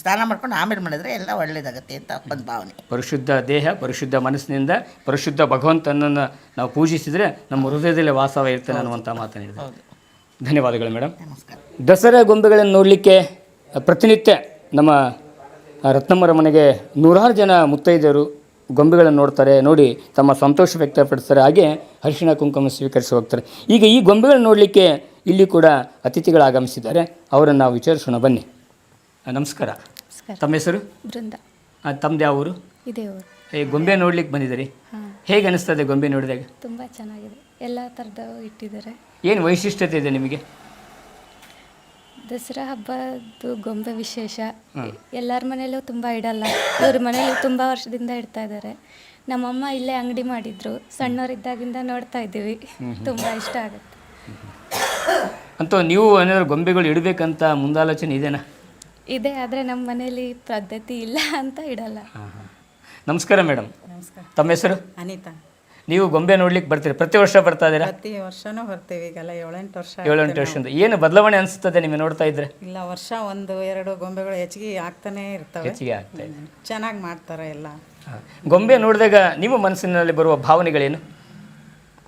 S4: ಸ್ನಾನ ಮಾಡ್ಕೊಂಡು ಆಮೇಲೆ ಮಾಡಿದ್ರೆ ಎಲ್ಲ ಒಳ್ಳೆಯದಾಗುತ್ತೆ ಅಂತ ಒಂದು ಭಾವನೆ.
S1: ಪರಿಶುದ್ಧ ದೇಹ ಪರಿಶುದ್ಧ ಮನಸ್ಸಿನಿಂದ ಪರಿಶುದ್ಧ ಭಗವಂತನನ್ನು ನಾವು ಪೂಜಿಸಿದರೆ ನಮ್ಮ ಹೃದಯದಲ್ಲಿ ವಾಸವ ಇರ್ತಾನೆ ಅನ್ನುವಂಥ ಮಾತನಾಡಿದೆ ಧನ್ಯವಾದಗಳು ಮೇಡಮ್
S4: ನಮಸ್ಕಾರ.
S1: ದಸರಾ ಗೊಂಬೆಗಳನ್ನು ನೋಡಲಿಕ್ಕೆ ಪ್ರತಿನಿತ್ಯ ನಮ್ಮ ರತ್ನಮ್ಮರ ಮನೆಗೆ ನೂರಾರು ಜನ ಮುತ್ತೈದೆಯರು ಗೊಂಬೆಗಳನ್ನು ನೋಡ್ತಾರೆ ನೋಡಿ ತಮ್ಮ ಸಂತೋಷ ವ್ಯಕ್ತಪಡಿಸ್ತಾರೆ. ಹಾಗೆ ಅರಿಶಿಣ ಕುಂಕುಮ ಸ್ವೀಕರಿಸಿ ಹೋಗ್ತಾರೆ. ಈಗ ಈ ಗೊಂಬೆಗಳನ್ನು ನೋಡಲಿಕ್ಕೆ ಇಲ್ಲಿ ಕೂಡ ಅತಿಥಿಗಳು ಆಗಮಿಸಿದ್ದಾರೆ. ಅವರನ್ನು ನಾವು ವಿಚಾರಿಸೋಣ. ಬನ್ನಿ. ನಮಸ್ಕಾರ. ತಮ್ಮ ಹೆಸರು?
S5: ಬೃಂದ
S1: ತಮ್ಮದೇ ಯಾವ ಊರು?
S5: ಇದೆ ಊರು.
S1: ಈ ಗೊಂಬೆ ನೋಡ್ಲಿಕ್ಕೆ ಬಂದಿದ್ದೀರಿ. ಹೇಗೆ ಅನಿಸ್ತದೆ ಗೊಂಬೆ ನೋಡಿದಾಗ?
S5: ತುಂಬ ಚೆನ್ನಾಗಿದೆ. ಎಲ್ಲ ಥರದ ಇಟ್ಟಿದ್ದಾರೆ.
S1: ಏನು ವೈಶಿಷ್ಟ್ಯತೆ ಇದೆ ನಿಮಗೆ?
S5: ದಸರಾ ಹಬ್ಬದ್ದು ಗೊಂಬೆ ವಿಶೇಷ. ಎಲ್ಲರ ಮನೆಯಲ್ಲೂ ತುಂಬ ಇಡಲ್ಲ. ಇವ್ರ ಮನೇಲಿ ತುಂಬ ವರ್ಷದಿಂದ ಇಡ್ತಾ ಇದ್ದಾರೆ. ನಮ್ಮಮ್ಮ ಇಲ್ಲೇ ಅಂಗಡಿ ಮಾಡಿದ್ರು. ಸಣ್ಣವರಿದ್ದಾಗಿಂದ ನೋಡ್ತಾ ಇದ್ದೀವಿ. ತುಂಬ ಇಷ್ಟ ಆಗುತ್ತೆ.
S1: ಅಂತೂ ನೀವು ಏನಾದರೂ ಗೊಂಬೆಗಳು ಇಡಬೇಕಂತ ಮುಂದಾಲೋಚನೆ ಇದೆನಾ?
S5: ಇದೆ ಆದರೆ ನಮ್ಮ ಮನೇಲಿ ಪದ್ಧತಿ ಇಲ್ಲ ಅಂತ ಇಡಲ್ಲ.
S1: ಹಾಂ ಹಾಂ. ನಮಸ್ಕಾರ ಮೇಡಮ್
S6: ನಮಸ್ಕಾರ.
S1: ತಮ್ಮ ಹೆಸರು?
S6: ಅನಿತಾ.
S1: ನೀವು ಗೊಂಬೆ ನೋಡ್ಲಿಕ್ಕೆ ಬರ್ತೀರಿ? ಪ್ರತಿ ವರ್ಷ ಬರ್ತಾ ಇದ್ದೀರಾ
S6: ಪ್ರತಿ ವರ್ಷನೂ ಬರ್ತೀವಿ ಈಗೆಲ್ಲ ಏಳೆಂಟು ವರ್ಷ
S1: ಏಳೆಂಟು ವರ್ಷದಿಂದ. ಏನು ಬದಲಾವಣೆ ಅನಿಸ್ತದೆ ನಿಮಗೆ ನೋಡ್ತಾ ಇದ್ರೆ?
S6: ಇಲ್ಲ ವರ್ಷ ಒಂದು ಎರಡು ಗೊಂಬೆಗಳು ಹೆಚ್ಚಿಗೆ ಆಗ್ತಾನೆ ಇರ್ತವೆ.
S1: ಹೆಚ್ಚಿಗೆ ಆಗ್ತಾ ಇದೆ.
S6: ಚೆನ್ನಾಗಿ ಮಾಡ್ತಾರೆ ಎಲ್ಲ.
S1: ಗೊಂಬೆ ನೋಡಿದಾಗ ನಿಮ್ಮ ಮನಸ್ಸಿನಲ್ಲಿ ಬರುವ ಭಾವನೆಗಳೇನು?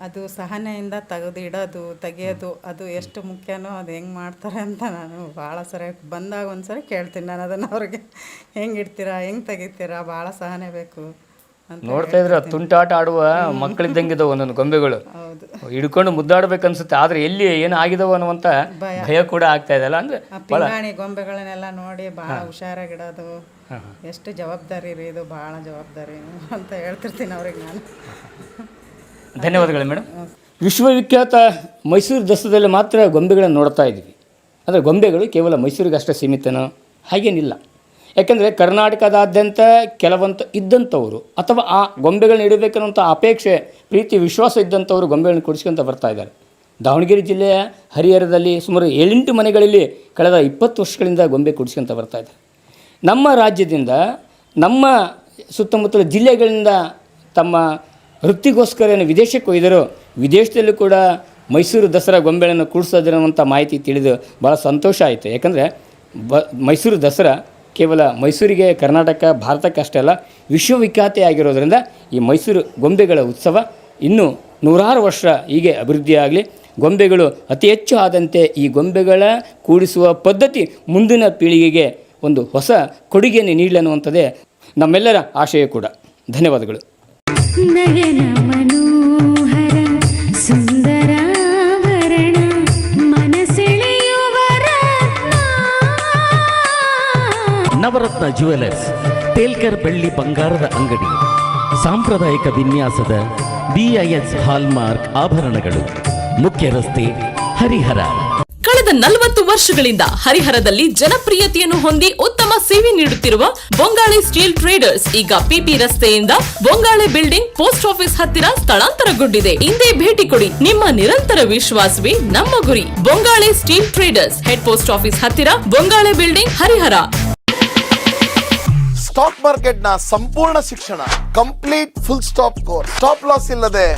S6: ಅದು ಸಹನೆಯಿಂದ ತೆಗೆದು ಇಡೋದು ತೆಗೆಯೋದು ಅದು ಎಷ್ಟು ಮುಖ್ಯನೋ ಅದು ಹೆಂಗೆ ಮಾಡ್ತಾರೆ ಅಂತ ನಾನು ಭಾಳ ಸರಿ ಬಂದಾಗ ಒಂದ್ಸರಿ ಕೇಳ್ತೀನಿ ನಾನು ಅದನ್ನು ಅವ್ರಿಗೆ. ಹೆಂಗೆ ಇಡ್ತೀರಾ? ಹೆಂಗೆ ತೆಗಿತೀರಾ? ಭಾಳ ಸಹನೆ ಬೇಕು. ಅಂತ
S1: ನೋಡ್ತಾ ಇದ್ರೆ ತುಂಟಾಟ ಆಡುವ ಮಕ್ಕಳಿದ್ದಂಗಿದಾವೆ ಒಂದೊಂದು ಗೊಂಬೆಗಳು.
S6: ಹೌದು.
S1: ಹಿಡ್ಕೊಂಡು ಮುದ್ದಾಡ್ಬೇಕು ಅನ್ಸುತ್ತೆ ಆದ್ರೆ ಎಲ್ಲಿ ಏನು ಆಗಿದಾವ ಅನ್ನುವಂತ ಭಯ. ಕೂಡ ಆಗ್ತಾ ಇದೆಲ್ಲ ಅಂದ್ರೆ
S6: ಪಿಂಗಾಣಿ ಗೊಂಬೆಗಳನ್ನೆಲ್ಲ ನೋಡಿ ಬಹಳ ಹುಷಾರಾಗಿಡೋದು. ಎಷ್ಟು ಜವಾಬ್ದಾರಿ ರೀ ಇದು? ಬಹಳ ಜವಾಬ್ದಾರಿ ಅಂತ ಹೇಳ್ತಿರ್ತೀನಿ ಅವ್ರಿಗೆ ನಾನು.
S1: ಧನ್ಯವಾದಗಳು ಮೇಡಮ್. ವಿಶ್ವವಿಖ್ಯಾತ ಮೈಸೂರು ದಸರಾದಲ್ಲಿ ಮಾತ್ರ ಗೊಂಬೆಗಳನ್ನು ನೋಡ್ತಾ ಇದ್ವಿ. ಅಂದರೆ ಗೊಂಬೆಗಳು ಕೇವಲ ಮೈಸೂರಿಗೆ ಅಷ್ಟೇ ಸೀಮಿತನೋ? ಹಾಗೇನಿಲ್ಲ. ಯಾಕೆಂದರೆ ಕರ್ನಾಟಕದಾದ್ಯಂತ ಕೆಲವಂತ ಇದ್ದಂಥವರು ಅಥವಾ ಆ ಗೊಂಬೆಗಳನ್ನ ಇಡಬೇಕನ್ನುವಂಥ ಅಪೇಕ್ಷೆ, ಪ್ರೀತಿ, ವಿಶ್ವಾಸ ಇದ್ದಂಥವರು ಗೊಂಬೆಗಳನ್ನ ಕೊಡಿಸ್ಕೊಂತ ಬರ್ತಾ ಇದ್ದಾರೆ. ದಾವಣಗೆರೆ ಜಿಲ್ಲೆಯ ಹರಿಹರದಲ್ಲಿ ಸುಮಾರು ಏಳೆಂಟು ಮನೆಗಳಲ್ಲಿ ಕಳೆದ ಇಪ್ಪತ್ತು ವರ್ಷಗಳಿಂದ ಗೊಂಬೆ ಕೊಡಿಸ್ಕೊಂತ ಬರ್ತಾ ಇದ್ದಾರೆ. ನಮ್ಮ ರಾಜ್ಯದಿಂದ, ನಮ್ಮ ಸುತ್ತಮುತ್ತಲ ಜಿಲ್ಲೆಗಳಿಂದ ತಮ್ಮ ವೃತ್ತಿಗೋಸ್ಕರ ಏನು ವಿದೇಶಕ್ಕೆ ಹೋಗಿದ್ದರು. ವಿದೇಶದಲ್ಲೂ ಕೂಡ ಮೈಸೂರು ದಸರಾ ಗೊಂಬೆಗಳನ್ನು ಕೂಡಿಸೋದಿರುವಂಥ ಮಾಹಿತಿ ತಿಳಿದು ಭಾಳ ಸಂತೋಷ ಆಯಿತು. ಯಾಕಂದರೆ ಬ, ಮೈಸೂರು ದಸರಾ ಕೇವಲ ಮೈಸೂರಿಗೆ ಕರ್ನಾಟಕ, ಭಾರತಕ್ಕೆ ಅಷ್ಟೇ ಅಲ್ಲ, ವಿಶ್ವವಿಖ್ಯಾತಿ ಆಗಿರೋದರಿಂದ ಈ ಮೈಸೂರು ಗೊಂಬೆಗಳ ಉತ್ಸವ ಇನ್ನೂ ನೂರಾರು ವರ್ಷ ಹೀಗೆ ಅಭಿವೃದ್ಧಿಯಾಗಲಿ. ಗೊಂಬೆಗಳು ಅತಿ ಹೆಚ್ಚು ಆದಂತೆ ಈ ಗೊಂಬೆಗಳ ಕೂಡಿಸುವ ಪದ್ಧತಿ ಮುಂದಿನ ಪೀಳಿಗೆಗೆ ಒಂದು ಹೊಸ ಕೊಡುಗೆಯನ್ನು ನೀಡಲಿ ಅನ್ನುವಂಥದ್ದೇ ನಮ್ಮೆಲ್ಲರ ಆಶಯ ಕೂಡ. ಧನ್ಯವಾದಗಳು.
S7: ನಯನ ಮನೋಹರ.
S8: ನವರತ್ನ ಜ್ಯುವೆಲರ್ಸ್, ತೇಲ್ಕರ್ ಬೆಳ್ಳಿ ಬಂಗಾರದ ಅಂಗಡಿ, ಸಾಂಪ್ರದಾಯಿಕ ವಿನ್ಯಾಸದ ಬಿಐಎಸ್ ಹಾಲ್ಮಾರ್ಕ್ ಆಭರಣಗಳು, ಮುಖ್ಯ ರಸ್ತೆ ಹರಿಹರ
S9: ಕಳೆದ ನಲವತ್ತು ವರ್ಷಗಳಿಂದ ಹರಿಹರದಲ್ಲಿ ಜನಪ್ರಿಯತೆಯನ್ನು ಹೊಂದಿ ಉತ್ತಮ ಸೇವೆ ನೀಡುತ್ತಿರುವ ಬೊಂಗಾಳೆ ಸ್ಟೀಲ್ ಟ್ರೇಡರ್ಸ್, ಈಗ ಪಿಪಿ ರಸ್ತೆಯಿಂದ ಬೊಂಗಾಳೆ ಬಿಲ್ಡಿಂಗ್, ಪೋಸ್ಟ್ ಆಫೀಸ್ ಹತ್ತಿರ ಸ್ಥಳಾಂತರಗೊಂಡಿದೆ. ಹಿಂದೆ ಭೇಟಿ ಕೊಡಿ. ನಿಮ್ಮ ನಿರಂತರ ವಿಶ್ವಾಸವೇ ನಮ್ಮ ಗುರಿ. Bongale steel traders, head post office ಹತ್ತಿರ ಬೊಂಗಾಳೆ ಬಿಲ್ಡಿಂಗ್, ಹರಿಹರ.
S10: ಸ್ಟಾಕ್ ಮಾರ್ಕೆಟ್ನ ಸಂಪೂರ್ಣ ಶಿಕ್ಷಣ, complete full stop course. Stop loss ಇಲ್ಲದೆ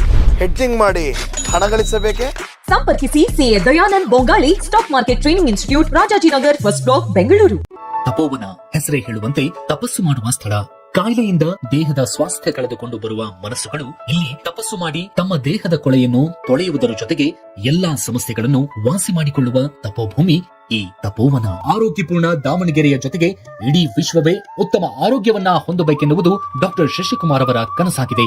S10: ಹೆಡ್ಜಿಂಗ್ ಮಾಡಿ ಹಣ ಗಳಿಸಬೇಕೆ?
S9: ಸಂಪರ್ಕಿಸಿ CA Dayanand Bongali stock market training institute Rajajinagar, first block, Bengaluru.
S11: Tapovana ಹೆಸರೇ ಹೇಳುವಂತೆ ತಪಸ್ಸು ಮಾಡುವ ಸ್ಥಳ. ಕಾಯಿಲೆಯಿಂದ ದೇಹದ ಸ್ವಾಸ್ಥ್ಯ ಕಳೆದುಕೊಂಡು ಬರುವ ಮನಸ್ಸುಗಳು ಇಲ್ಲಿ ತಪಸ್ಸು ಮಾಡಿ ತಮ್ಮ ದೇಹದ ಕೊಳೆಯನ್ನು ತೊಳೆಯುವುದರ ಜೊತೆಗೆ ಎಲ್ಲಾ ಸಮಸ್ಯೆಗಳನ್ನು ವಾಸಿ ಮಾಡಿಕೊಳ್ಳುವ ತಪೋಭೂಮಿ ಈ ತಪೋವನ. ಆರೋಗ್ಯಪೂರ್ಣ ದಾವಣಗೆರೆಯ ಜೊತೆಗೆ ಇಡೀ ವಿಶ್ವವೇ ಉತ್ತಮ ಆರೋಗ್ಯವನ್ನ ಹೊಂದಬೇಕೆನ್ನುವುದು ಡಾಕ್ಟರ್ ಶಶಿಕುಮಾರ್ ಅವರ ಕನಸಾಗಿದೆ.